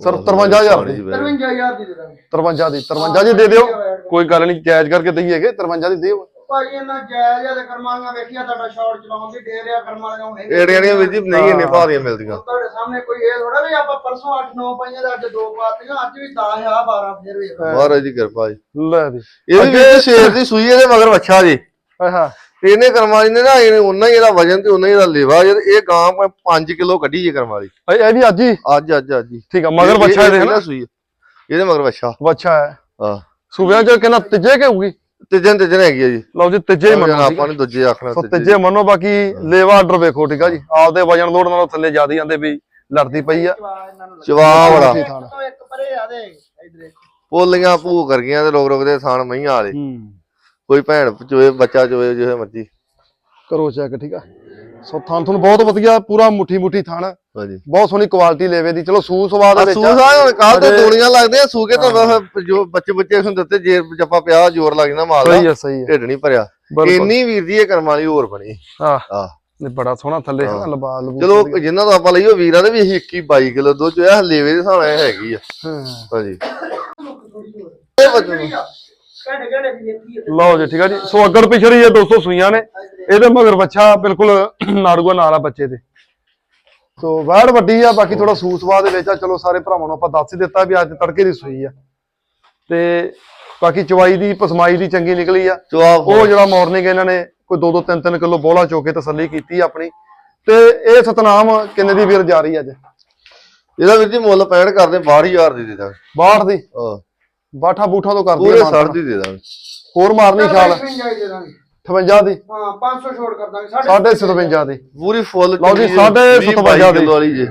ਸਰ 53000 ਦੀ? 53000 ਦੀ ਦੇ ਦਾਂਗੇ। 53 ਦੀ 53 ਦੀ ਦੇ ਦਿਓ। ਕੋਈ ਗੱਲ ਨਹੀਂ ਜਾਇਜ਼ ਕਰਕੇ ਦਈਏਗੇ 53 ਦੀ ਦਿਓ। ਭਾਈ ਇਹਨਾਂ ਜਾਇਜ਼ ਆ ਤੇ ਕਰਮਾਂਗਾ ਵੇਖਿਆ ਤੁਹਾਡਾ ਸ਼ਾਟ ਚਲਾਉਣ ਦੀ ਡੇ ਰਿਆ ਕਰਮਾਂ ਨੂੰ ਹੈਗੇ ਏੜੀਆਂ ਦੀਆਂ ਵੀ ਜੀ ਨਹੀਂ ਇੰਨੇ ਭਾਅ ਦੀਆਂ ਮਿਲਦੀਆਂ। ਤੁਹਾਡੇ ਸਾਹਮਣੇ ਕੋਈ ਇਹ ਥੋੜਾ ਵੀ ਆਪਾਂ ਪਰਸੋਂ 8 9 ਪਾਈਆਂ ਦਾ ਅੱਜ ਦੋ ਪਾਤੀਆਂ ਅੱਜ ਵੀ 10 ਆ 12 ਫਿਰ ਵੀ ਮਹਾਰਾਜ ਦੀ ਕਿਰਪਾ ਜੀ। ਲੈ ਦੀ ਇਹ ਵੀ ਸ਼ੇਰ ਦੀ ਸੂਈ ਇਹਦੇ ਮਗਰ ਵੱਛਾ ਜੀ। ਆਹਾ ਤੇ ਇਹਨੇ ਕਰਮਾਲੀ ਨੇ ਨਾ ਇਹਨੇ ਉਹਨਾਂ ਹੀ ਇਹਦਾ ਵਜਨ ਤੇ ਉਹਨਾਂ ਹੀ ਇਹਦਾ ਲੇਵਾ ਜਦ ਇਹ ਗਾਂ 5 ਕਿਲੋ ਕੱਢੀ ਜੇ ਕਰਮਾਲੀ ਇਹ ਇਹ ਵੀ ਅੱਜ ਹੀ? ਅੱਜ ਅੱਜ ਅੱਜ ਠੀਕ ਆ ਮਗਰ ਇਹ- ਇਹ ਇਹਦੇ ਸੂਈ ਆ। ਇਹਦੇ ਮਗਰ ਵੱਛਾ। ਬੱਚਾ ਹੈ। ਹਾਂ। ਸੂਬਿਆਂ ਚ ਕਿੰਨਾ ਤੀਜੇ ਕਿ ਹੋਊਗੀ? ਤੀਜਨ ਤੀਜਨ ਹੈਗੀ ਆ ਜੀ। ਲਓ ਜੀ ਤੀਜੇ ਹੀ ਮੰਨੋ ਆਪਾਂ ਨੇ ਦੂਜੇ ਆਖਣਾ ਸੋ ਤੀਜੇ ਤੀਜੇ ਮੰਨੋ ਬਾਕੀ ਲੇਵਾ ਆਰਡਰ ਵੇਖੋ ਠੀਕ ਆ ਜੀ। ਆਪਦੇ ਵਜਨ ਲੋਡ ਨਾਲੋਂ ਥੱਲੇ ਜ਼ਿਆਦਾ ਜਾਂਦੇ ਵੀ ਲੜਦੀ ਪਈ ਆ। ਨੂੰ। ਚਵਾ ਬੜਾ ਠੀਕ ਥਾਣ। ਤੋਂ ਇੱਕ ਪਰੇ ਆ ਦੇ ਇਧਰ ਪੋਲੀਆਂ ਭੂ ਕਰ ਗਈਆਂ ਤੇ ਰੋਕ ਰੋਕ ਦੇ ਥਾਣ ਮਈਆਂ ਵਾਲੇ ਕੋਈ ਭੈਣ ਚੋਏ ਬੱਚਾ ਚੋਏ ਜਿਹੇ ਮਰਜ਼ੀ। ਕਰੋ ਚੈੱਕ ਠੀਕ ਆ। ਸੋ ਥਾਂ ਤੁਹਾਨੂੰ ਬਹੁਤ ਵਧੀਆ ਪੂਰਾ ਮੁੱਠੀ ਮੁੱਠੀ ਥਾਣ ਹਾਂਜੀ। ਬਹੁਤ ਸੋਹਣੀ ਕੁਆਲਿਟੀ ਲੇਵੇ ਦੀ। ਚਲੋ ਸੂ ਸਵਾਦ ਦੇ ਵਿੱਚ ਸੂਸਾ ਹੁਣ ਕੱਲ ਤੇ ਅਜੇ- ਦੋਲੀਆਂ ਲੱਗਦੀਆਂ ਸੂਕੇ ਤਾਂ ਬਸ ਜੋ ਬੱਚੇ ਬੱਚੇ ਹੁੰਦੇ ਤੇ ਜੇ ਜੱਪਾ ਪਿਆ ਜ਼ੋਰ ਲੱਗ ਜਾਂਦਾ ਮਾਲ ਸਹੀ ਦਾ ਆ ਸਹੀ ਆ। ਢਿੱਡ ਨਹੀਂ ਭਰਿਆ। ਬਿਲਕੁਲ। ਇੰਨੀ ਵੀਰ ਦੀ ਇਹ ਕਰਮ ਵਾਲੀ ਹੋਰ ਬਣੀ। ਹਾਂ। ਆ ਨਹੀਂ ਬੜਾ ਸੋਹਣਾ ਥੱਲੇ ਹੈ। ਲਬਾ ਲਬੂ ਚਲੋ ਜਿਨ੍ਹਾਂ ਤੋਂ ਆਪਾਂ ਲਈਓ ਵੀਰਾਂ ਦੇ ਵੀ ਅਸੀਂ 21 22 ਕਿਲੋ ਦੁੱਧ ਜੋ ਹੈ ਹਲੇਵੇ ਦੇ ਹਿਸਾਬ ਨਾਲ ਹੈਗੀ ਆ। ਹਾਂ। ਹਾਂਜੀ। ਇਹ ਬੱਚੇ ਨੂੰ ਦੀ ਲਓ ਜੀ ਠੀਕ ਆ ਜੀ। ਸੋ ਅੱਗੜ ਪਿਛੜੀ ਇਹ 200 ਸੂਈਆਂ ਨੇ। ਇਹਦੇ ਮਗਰ ਬੱਚਾ ਬਿਲਕੁਲ ਨਾੜੂਆ ਨਾਲ ਆ ਬੱਚੇ ਦੇ। ਸੋ ਵਾੜ ਵੱਡੀ ਆ ਬਾਕੀ ਥੋੜਾ ਸੂਸਵਾ ਦੇ ਵਿੱਚ ਆ। ਚਲੋ ਸਾਰੇ ਭਰਾਵਾਂ ਨੂੰ ਆਪਾਂ ਦੱਸ ਹੀ ਦਿੱਤਾ ਵੀ ਅੱਜ ਤੜਕੇ ਦੀ ਸੂਈ ਆ। ਤੇ ਬਾਕੀ ਚਵਾਈ ਦੀ ਪਸਮਾਈ ਦੀ ਚੰਗੀ ਨਿਕਲੀ ਆ। ਉਹ ਜਿਹੜਾ ਮਾਰਨਿੰਗ ਇਹਨਾਂ ਨੇ ਕੋਈ 2-2 3-3 ਕਿਲੋ ਬੋਲਾ ਚੋ ਕੇ ਤਸੱਲੀ ਕੀਤੀ ਆਪਣੀ। ਤੇ ਇਹ ਸਤਨਾਮ ਕਿੰਨੇ ਦੀ ਵੀਰ ਜਾ ਰਹੀ ਅੱਜ? ਇਹਦਾ ਵੀਰ ਜੀ ਮੁੱਲ 65 ਕਰਦੇ 12000 ਦੀ ਦੇ ਦਾਂਗੇ। 62 ਦੀ? ਹਾਂ। ਬਾਠਾ ਬੂਠਾ ਤੋਂ ਕਰਦੀ ਪੂਰੇ ਆ 60 ਦੀ ਦੇ ਦਾਂਗੇ। ਹੋਰ ਮਾਰਨੀ ਖਿਆਲ 55 ਦੇ ਦਾਂਗੇ। 58 ਦੀ। ਹਾਂ 500 ਛੋੜ ਕਰ ਦਾਂਗੇ ਸਾਢੇ 57 ਦੀ। ਪੂਰੀ ਫੁੱਲ ਲਓ ਜੀ, ਸਾਢੇ 20 57 ਦੀ। ਕਿਲੋ ਵਾਲੀ ਜੇ।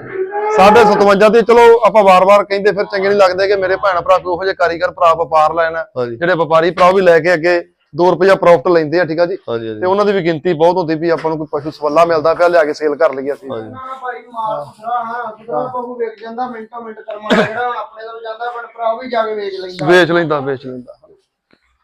ਸਾਢੇ 57 ਦੀ ਚਲੋ ਆਪਾਂ ਵਾਰ-ਵਾਰ ਕਹਿੰਦੇ ਫਿਰ ਚੰਗੇ ਨਹੀਂ ਲੱਗਦੇ ਕਿ ਮੇਰੇ ਭੈਣ ਭਰਾ ਕੋਈ ਉਹੋ ਜਿਹੇ ਕਾਰੀਗਰ ਭਰਾ ਵਪਾਰ ਲੈਣ। ਹਾਂਜੀ। ਜਿਹੜੇ ਵਪਾਰੀ ਭਰਾ ਉਹ ਵੀ ਲੈ ਕੇ ਅੱਗੇ 2 ਰੁਪਇਆ ਪ੍ਰੋਫਿਟ ਲੈਂਦੇ ਆ ਠੀਕ ਆ ਜੀ? ਤੇ ਉਹਨਾਂ ਦੀ ਵੀ ਗਿਣਤੀ ਬਹੁਤ ਹੁੰਦੀ ਵੀ ਆਪਾਂ ਨੂੰ ਕੋਈ ਪਸ਼ੂ ਸਵੱਲਾ ਮਿਲਦਾ ਪਿਆ ਲਿਆ ਕੇ ਸੇਲ ਕਰ ਲਈਏ ਅਸੀਂ। ਭਾਈ ਸੁਥਰਾ ਹਾਂ ਵੇਚ ਜਾਂਦਾ ਮਿੰਟੋ ਮਿੰਟ ਕਰਮਾ ਜਿਹੜਾ ਹੁਣ ਆਪਣੇ ਤੋਂ ਜਾਂਦਾ ਪਰ ਭਰਾ ਉਹ ਵੀ ਜਾ ਕੇ ਵੇਚ ਲੈਂਦਾ। ਵੇਚ ਲੈਂਦਾ ਵੇਚ ਲੈਂਦਾ।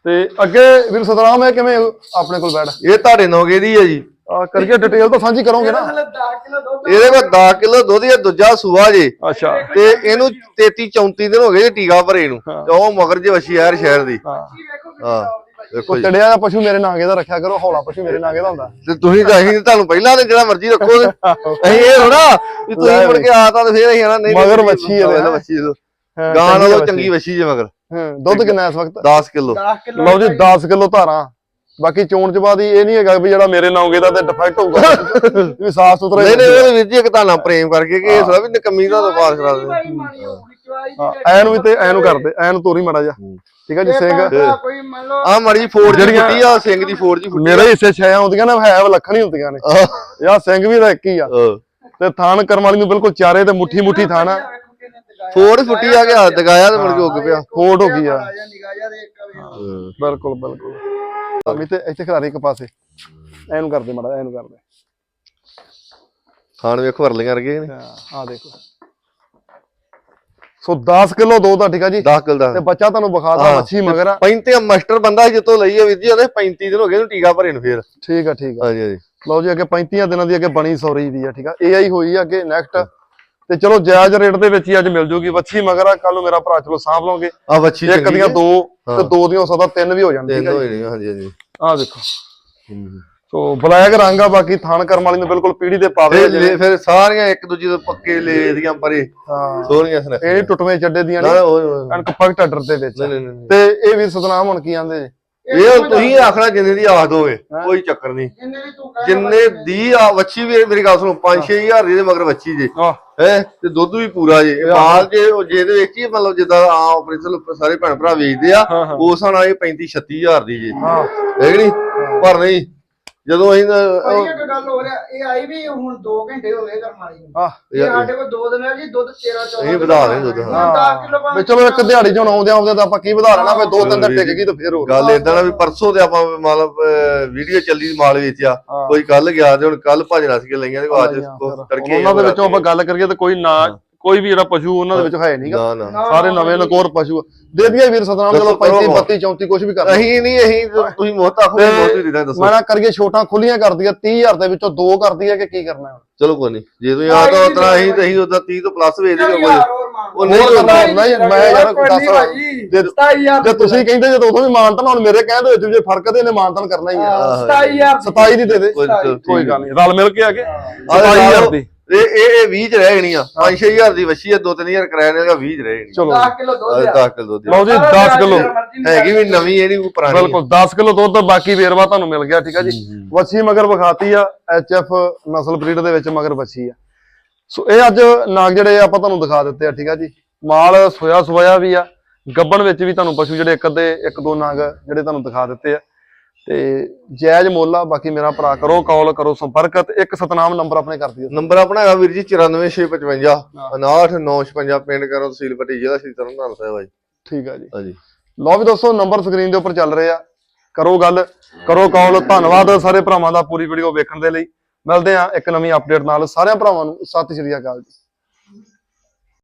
ਤੇ ਅੱਗੇ ਵੀਰ ਸਤਨਾਮ ਹੈ ਕਿਵੇਂ ਆਪਣੇ ਕੋਲ ਬੈਠ? ਇਹ ਤੁਹਾਡੇ ਨੌਗੇ ਦੀ ਹੈ ਜੀ। ਆ ਕਰਕੇ ਡਿਟੇਲ ਤਾਂ ਸਾਂਝੀ ਕਰੋਗੇ ਨਾ। ਮਤਲਬ 10 ਕਿਲੋ ਦੁੱਧ ਇਹਦੇ ਕੋਲ 10 ਕਿਲੋ ਦੁੱਧ ਹੈ ਦੂਜਾ ਸੂਆ ਜੇ। ਅੱਛਾ। ਤੇ ਇਹਨੂੰ 33 34 ਦਿਨ ਹੋ ਗਏ ਜੀ ਟੀਕਾ ਭਰੇ ਨੂੰ। ਤੇ ਉਹ ਮਗਰ ਜੇ ਵਸ਼ੀ ਯਾਰ ਸ਼ਹਿਰ ਦੀ। ਹਾਂ। ਦੇਖੋ ਜੀ। ਦਾ ਪਸ਼ੂ ਮੇਰੇ ਨਾਂਗੇ ਦਾ ਰੱਖਿਆ ਕਰੋ ਹੌਲਾ ਪਸ਼ੂ ਮੇਰੇ ਨਾਂਗੇ ਦਾ ਹੁੰਦਾ। ਤੇ ਤੁਸੀਂ ਤਾਂ ਅਸੀਂ ਤੁਹਾਨੂੰ ਪਹਿਲਾਂ ਤੇ ਜਿਹੜਾ ਮਰਜ਼ੀ ਰੱਖੋ ਤੇ ਅਸੀਂ ਇਹ ਥੋੜਾ ਵੀ ਤੁਸੀਂ ਮੁੜ ਬਈ। ਕੇ ਆ ਤਾਂ ਫੇਰ ਅਸੀਂ ਆਣਾ ਨਹੀਂ ਮਗਰ ਵੱਛੀ ਹੈਂ। ਵੱਛੀ ਇਹਦੇ। ਹਾਂ, ਗਾਂ ਚੰਗੀ ਨਾਲੋਂ ਵੱਛੀ। ਚੰਗੀ ਵਸ਼ੀ ਜੇ ਮਗਰ। ਹਾਂ ਦੁੱਧ ਕਿੰਨਾ ਇਸ ਵਕਤ? 10 ਕਿਲੋ। 10 ਕਿਲੋ ਲਓ ਜੀ 10 ਕਿਲੋ ਧਾਰਾਂ। ਬਾਕੀ ਚੋਣ ਚ ਬਾਅਦ ਹੀ ਇਹ ਨਹੀਂ ਹੈਗਾ ਵੀ ਜਿਹੜਾ ਮੇਰੇ ਨਾਂਗੇ ਦਾ ਤੇ ਡਿਫੈਕਟ ਹੋਊਗਾ। [LAUGHS] ਵੀ ਸਾਫ਼ ਸੁਥਰਾ ਨਹੀਂ ਨਹੀਂ ਉਹਦੇ ਵੀਰ ਜੀ ਇੱਕ ਤਾਂ ਨਾ ਪ੍ਰੇਮ ਕਰਕੇ ਕਿ ਇਹ ਥੋੜਾ ਵੀ ਨਕਮੀ ਦਾ ਤਾਂ ਪਾਸ ਕਰਾ ਦੇ। ਹਾਂ ਐਨ ਵੀ ਤੇ ਐਨ ਕਰਦੇ ਐਨ ਤੋਰੀ ਮੜਾ ਜਾ ਠੀਕ ਹੈ ਜੀ ਸਿੰਘ। ਕੋਈ ਮੰਨ ਲਓ ਆ ਮੜੀ ਫੋੜ ਜਿਹੜੀ ਜਿਹੜੀਆਂ- ਫੁੱਟੀ ਆ ਸਿੰਘ ਦੀ ਫੋੜ ਜੀ ਫੁੱਟੀ ਮੇਰੇ ਹਿੱਸੇ ਛੇ ਆਉਂਦੀਆਂ ਨੇ ਹੈ ਵਿਲੱਖਣ ਹੀ ਹੁੰਦੀਆਂ ਨੇ। ਆ ਯਾ ਸਿੰਘ ਵੀ ਤਾਂ ਇੱਕ ਹੀ ਆ। ਆ। ਤੇ ਥਾਨ ਕਰਮ ਵਾਲੀ ਨੂੰ ਬਿਲਕੁਲ ਚਾਰੇ ਤੇ ਮੁੱਠੀ ਮੁੱਠੀ ਥਾਨ ਆ। ਫੋੜ ਫੁੱਟੀ ਆ ਕੇ ਹੱਥ ਦਗਾਇਆ ਤੇ ਮੁੜ ਕੇ ਉੱਗ ਪਿਆ। ਫੋੜ ਹੋ ਗਈ ਆ। ਬਿਲਕੁਲ ਬਿਲਕੁਲ। ਅਮੀ ਤੇ ਇੱਥੇ ਖਿਲਾਰੀ ਇੱਕ ਪਾਸੇ। ਐਨੂੰ ਕਰਦੇ ਮੜਾ ਐਨੂੰ ਕਰਦੇ। ਖਾਣ ਵੇਖੋ ਵਰਲੀਆਂ ਵਰਗੇ ਨੇ। ਆ ਦੇਖੋ। ਸੋ 10 ਕਿਲੋ ਦੋ ਦਾ ਠੀਕ ਆ ਜੀ। 10 ਕਿਲੋ ਦਾ। ਤੇ ਬੱਚਾ ਤੁਹਾਨੂੰ ਵਿਖਾਦਾ ਹਾਂ। ਮੱਛੀ ਮਗਰ ਆ। 35 ਮਾਸਟਰ ਬੰਦਾ ਜਿੱਤੋਂ ਲਈ ਆ ਵੀਰ ਜੀ ਉਹਦੇ 35 ਦਿਨ ਹੋ ਗਏ ਉਹਨੂੰ ਟੀਕਾ ਭਰੇ ਨੂੰ ਫੇਰ। ਠੀਕ ਆ ਠੀਕ ਆ। ਹਾਂਜੀ ਹਾਂਜੀ। ਲਓ ਜੀ ਅੱਗੇ 35 ਦਿਨਾਂ ਦੀ ਅੱਗੇ ਬਣੀ ਸੌਰੀ ਦੀ ਆ ਠੀਕ ਆ। ਏਆਈ ਹੋਈ ਆ ਅੱਗੇ ਨੈਕਸਟ ਤੇ ਚਲੋ ਜਾਇਜ਼ ਰੇਟ ਦੇ ਵਿੱਚ ਹੀ ਅੱਜ ਮਿਲ ਜੂਗੀ। ਵੱਛੀ ਮਗਰ ਆ ਕੱਲ ਨੂੰ ਮੇਰਾ ਭਰਾ ਚਲੋ ਸਾਂਭ ਲਓਗੇ ਆ ਵੱਛੀ ਇੱਕ ਦੀਆਂ ਹੈ। ਦੋ ਤੇ ਹਾਂ। ਦੋ ਦੀਆਂ ਹੋ ਸਕਦਾ ਤਿੰਨ ਵੀ ਹੋ ਜਾਣ ਤਿੰਨ ਨੇ ਹਾਂਜੀ ਹਾਂਜੀ। ਆ ਦੇਖੋ। ਸੋ ਬਲੈਕ ਰੰਗ ਆ ਬਾਕੀ ਥਾਨ ਕਰਮ ਵਾਲੀ ਨੂੰ ਬਿਲਕੁਲ ਪੀੜੀ ਦੇ ਪਾਵੇ ਫਿਰ ਲੈ- ਫਿਰ ਸਾਰੀਆਂ ਇੱਕ ਦੂਜੇ ਤੋਂ ਪੱਕੇ ਲੈ ਦੀਆਂ ਪਰੇ। ਹਾਂ। ਸੋਹਣੀਆਂ ਸੁਨੱਖੀਆਂ ਇਹ ਟੁੱਟਵੇਂ ਚੱਡੇ ਦੀਆਂ ਨਾ ਅਣਕ ਪਗਟ ਅੱਡਰ ਦੇ ਵਿੱਚ ਨਹੀਂ ਨਹੀਂ ਨਹੀਂ ਤੇ ਇਹ ਵੀ ਸਤਨਾਮ ਹੁਣ ਕੀ ਆਂਦੇ? ਜੀ ਇਹ ਤੁਸੀਂ ਆਖਣਾ ਜਿੰਨੇ ਦੀ ਆਖ ਦੋਗੇ ਕੋਈ ਚੱਕਰ ਨਹੀਂ। ਜਿੰਨੇ ਵੀ ਤੂੰ ਕਹਿ ਜਿੰਨੇ ਦੀ ਆ ਵੱਛੀ ਵੀ ਮੇਰੀ ਗੱਲ ਸੁਣੋ 5-6000 ਦੀ ਦੇ ਮਗਰ ਵੱਛੀ ਜੇ। ਆਹ ਹੈ ਤੇ ਦੁੱਧ ਵੀ ਪੂਰਾ ਜੇ। ਇਹ ਮਾਲ ਜੇ ਉਹ ਜੇ ਇਹਦੇ ਵਿੱਚ ਹੀ ਮਤਲਬ ਜਿੱਦਾਂ ਆ ਆਪਰੇਸ਼ਨ ਸਾਰੇ ਭੈਣ ਭਰਾ ਵੇਚਦੇ ਆ ਹਾਂ, ਹਾਂ। ਉਸ ਨਾਲ ਇਹ 35-36000 ਦੀ ਜੇ। ਹਾਂ। ਹੈ ਕਿ ਨਹੀਂ? ਪਰ ਨਹੀਂ ਜਦੋਂ ਅਸੀਂ ਤਾਂ- ਭਾਈ ਇੱਕ ਗੱਲ ਹੋ ਰਿਹਾ ਇਹ ਆਈ ਵੀ ਹੁਣ 2 ਘੰਟੇ ਹੋ ਗਏ ਕਰਮ ਵਾਲੀ ਨੂੰ। ਆਹ ਇਹ ਸਾਡੇ ਕੋਲ 2 ਦਿਨ ਹੈ ਜੀ ਦੁੱਧ 13 14 ਇਹ ਵਧਾ ਰਹੇ ਦੁੱਧ, ਹਾਂ। 10 ਕਿਲੋ ਵੀ ਚਲੋ ਇੱਕ ਦਿਹਾੜੀ ਚੋਂ ਆਉਂਦੇ ਆਉਂਦੇ ਤਾਂ ਆਪਾਂ ਕੀ ਵਧਾ ਲੈਣਾ ਫੇ ਦੋ ਤਿੰਨ ਦਿਨ ਟਿਕ ਗਈ ਤਾਂ ਫੇਰ ਹੋ ਗੱਲ ਇਦਾਂ ਨਾ ਵੀ ਪਰਸੋਂ ਤੇ ਆਪਾਂ ਮਤਲਬ ਵੀਡੀਓ ਚੱਲੀ ਮਾਲ ਵੇਚਿਆ ਹਾਂ। ਕੋਈ ਕੱਲ ਗਿਆ ਤੇ ਹੁਣ ਕੱਲ ਭਜਣਾ ਸੀ ਲਈਆਂ ਤੇ ਅੱਜ ਤੜਕੇ ਉਹਨਾਂ ਦੇ ਵਿੱਚੋਂ ਆਪਾਂ ਗੱਲ ਕਰੀਏ ਤਾਂ ਕੋਈ ਨਾ ਕੋਈ ਵੀ ਜਿਹੜਾ ਪਸ਼ੂ ਉਹਨਾਂ ਦੇ ਵਿੱਚ ਹੈ ਨਹੀਂਗਾ ਨਾ ਨਾ। ਸਾਰੇ ਨਵੇਂ ਨਕੋਰ ਪਸ਼ੂ ਦੇ ਦਈਏ ਵੀਰ ਸਤਨਾਮ ਚਲੋ ਦੱਸੋ, ਕਰੋ 35 ਬਾਬਾ। 32 34 ਕੁਝ ਵੀ ਕਰ ਅਸੀਂ ਨਹੀਂ ਅਸੀਂ ਤੁਸੀਂ ਮੋਹਤਾ ਖੋਏ ਮੋਹਤ ਹੀ ਦਿੰਦਾ ਦੱਸੋ। ਮੈਂ ਨਾ ਕਰੀਏ ਛੋਟਾਂ ਖੁੱਲੀਆਂ ਕਰ ਦਈਏ 30000 ਦੇ ਵਿੱਚੋਂ ਦੋ ਕਰ ਦਈਏ ਕਿ ਕੀ ਕਰਨਾ ਹੁਣ? ਚਲੋ ਕੋਈ ਨਹੀਂ ਜੇ ਤੁਸੀਂ ਆ ਤਾਂ ਉਤਰਾ ਅਸੀਂ ਤੇ ਅਸੀਂ ਉਦਾਂ 30 ਤੋਂ ਪਲੱਸ ਵੇਚ ਦਿਓ ਕੋਈ ਉਹ ਨਹੀਂ ਕਰਨਾ। ਹੁੰਦਾ। ਨਹੀਂ ਮੈਂ ਯਾਰ ਦੱਸ ਜੇ 27000 ਜੇ ਤੁਸੀਂ ਕਹਿੰਦੇ ਜਦੋਂ ਉਦੋਂ ਵੀ ਮਾਨਤਨ ਹੁਣ ਮੇਰੇ ਕਹਿੰਦੇ ਵਿੱਚ ਜੇ ਫ਼ਰਕ ਤੇ ਇਹਨੇ ਮਾਨਤਨ ਕਰਨਾ ਹੀ ਆ। 27000 27 ਦੀ ਦੇ ਦੇ ਕੋਈ ਨੀ, ਚਲੋ ਠੀਕ ਕੋਈ ਗੱਲ ਨਹੀਂ ਰਲ ਮਿਲ ਕੇ ਆ ਕੇ। ਆ 27000 ਦੀ। ਇਹ ਇਹ ਇਹ 20 ਚ ਰਹਿ ਗਣੀਆਂ 5-6000 ਦੀ ਵੱਛੀ ਆ 2-3000 ਕਿਰਾਏ ਨੇ 20 ਚ ਰਹਿ ਗਣੀ ਚਲੋ। 10 ਕਿਲੋ ਦੁੱਧ ਆ। 10 ਕਿਲੋ ਦੀ ਲਓ ਜੀ 10 ਕਿਲੋ। ਹੈਗੀ ਵੀ ਨਵੀਂ ਨਹੀਂ ਕੋਈ ਪੁਰਾਣੀ। ਬਿਲਕੁਲ 10 ਕਿਲੋ ਦੁੱਧ ਬਾਕੀ ਵੇਰਵਾ ਤੁਹਾਨੂੰ ਮਿਲ ਗਿਆ ਠੀਕ ਆ ਜੀ। ਵੱਛੀ ਮਗਰ ਵਿਖਾਤੀ ਆ ਐਚਐਫ ਨਸਲ ਬਰੀਡ ਦੇ ਵਿੱਚ ਮਗਰ ਵੱਛੀ ਆ। ਸੋ ਇਹ ਅੱਜ ਨਾਗ ਜਿਹੜੇ ਆ ਆਪਾਂ ਤੁਹਾਨੂੰ ਦਿਖਾ ਦਿੱਤੇ ਆ ਠੀਕ ਆ ਜੀ। ਮਾਲ ਸੋਇਆ ਸੋਇਆ ਵੀ ਆ ਗੱਬਣ ਵਿੱਚ ਵੀ ਤੁਹਾਨੂੰ ਪਸ਼ੂ ਜਿਹੜੇ ਇੱਕ ਅੱਧੇ ਇੱਕ ਦੋ ਨਾਗ ਜਿਹੜੇ ਤੁਹਾਨੂੰ ਦਿਖਾ ਦਿੱਤੇ ਆ। ਤੇ ਜਾਇਜ਼ ਮੁੱਲ ਆ ਬਾਕੀ ਮੇਰਾ ਭਰਾ ਕਰੋ ਕਾਲ ਕਰੋ ਸੰਪਰਕ ਇੱਕ ਸਤਨਾਮ ਨੰਬਰ ਆਪਣੇ ਕਰ ਦਿਓ। ਨੰਬਰ ਆਪਣਾ ਹੈਗਾ ਵੀਰ ਜੀ 94655 59956 ਪਿੰਡ ਕਰੋ ਤਹਿਸੀਲ ਪੱਟੀ ਜ਼ਿਲ੍ਹਾ ਸ਼੍ਰੀ ਤਰਨਤਾਰਨ ਸਾਹਿਬ ਆ ਜੀ। ਠੀਕ ਆ ਜੀ। ਹਾਂਜੀ। ਲਓ ਵੀ ਦੋਸਤੋ ਨੰਬਰ ਸਕਰੀਨ ਦੇ ਉੱਪਰ ਚੱਲ ਰਹੇ ਆ। ਕਰੋ ਗੱਲ ਕਰੋ ਕਾਲ ਧੰਨਵਾਦ ਸਾਰੇ ਭਰਾਵਾਂ ਦਾ ਪੂਰੀ ਵੀਡੀਓ ਵੇਖਣ ਦੇ ਲਈ। ਮਿਲਦੇ ਆ ਇੱਕ ਨਵੀਂ ਅਪਡੇਟ ਨਾਲ। ਸਾਰਿਆਂ ਭਰਾਵਾਂ ਨੂੰ ਸਤਿ ਸ਼੍ਰੀ ਅਕਾਲ ਜੀ।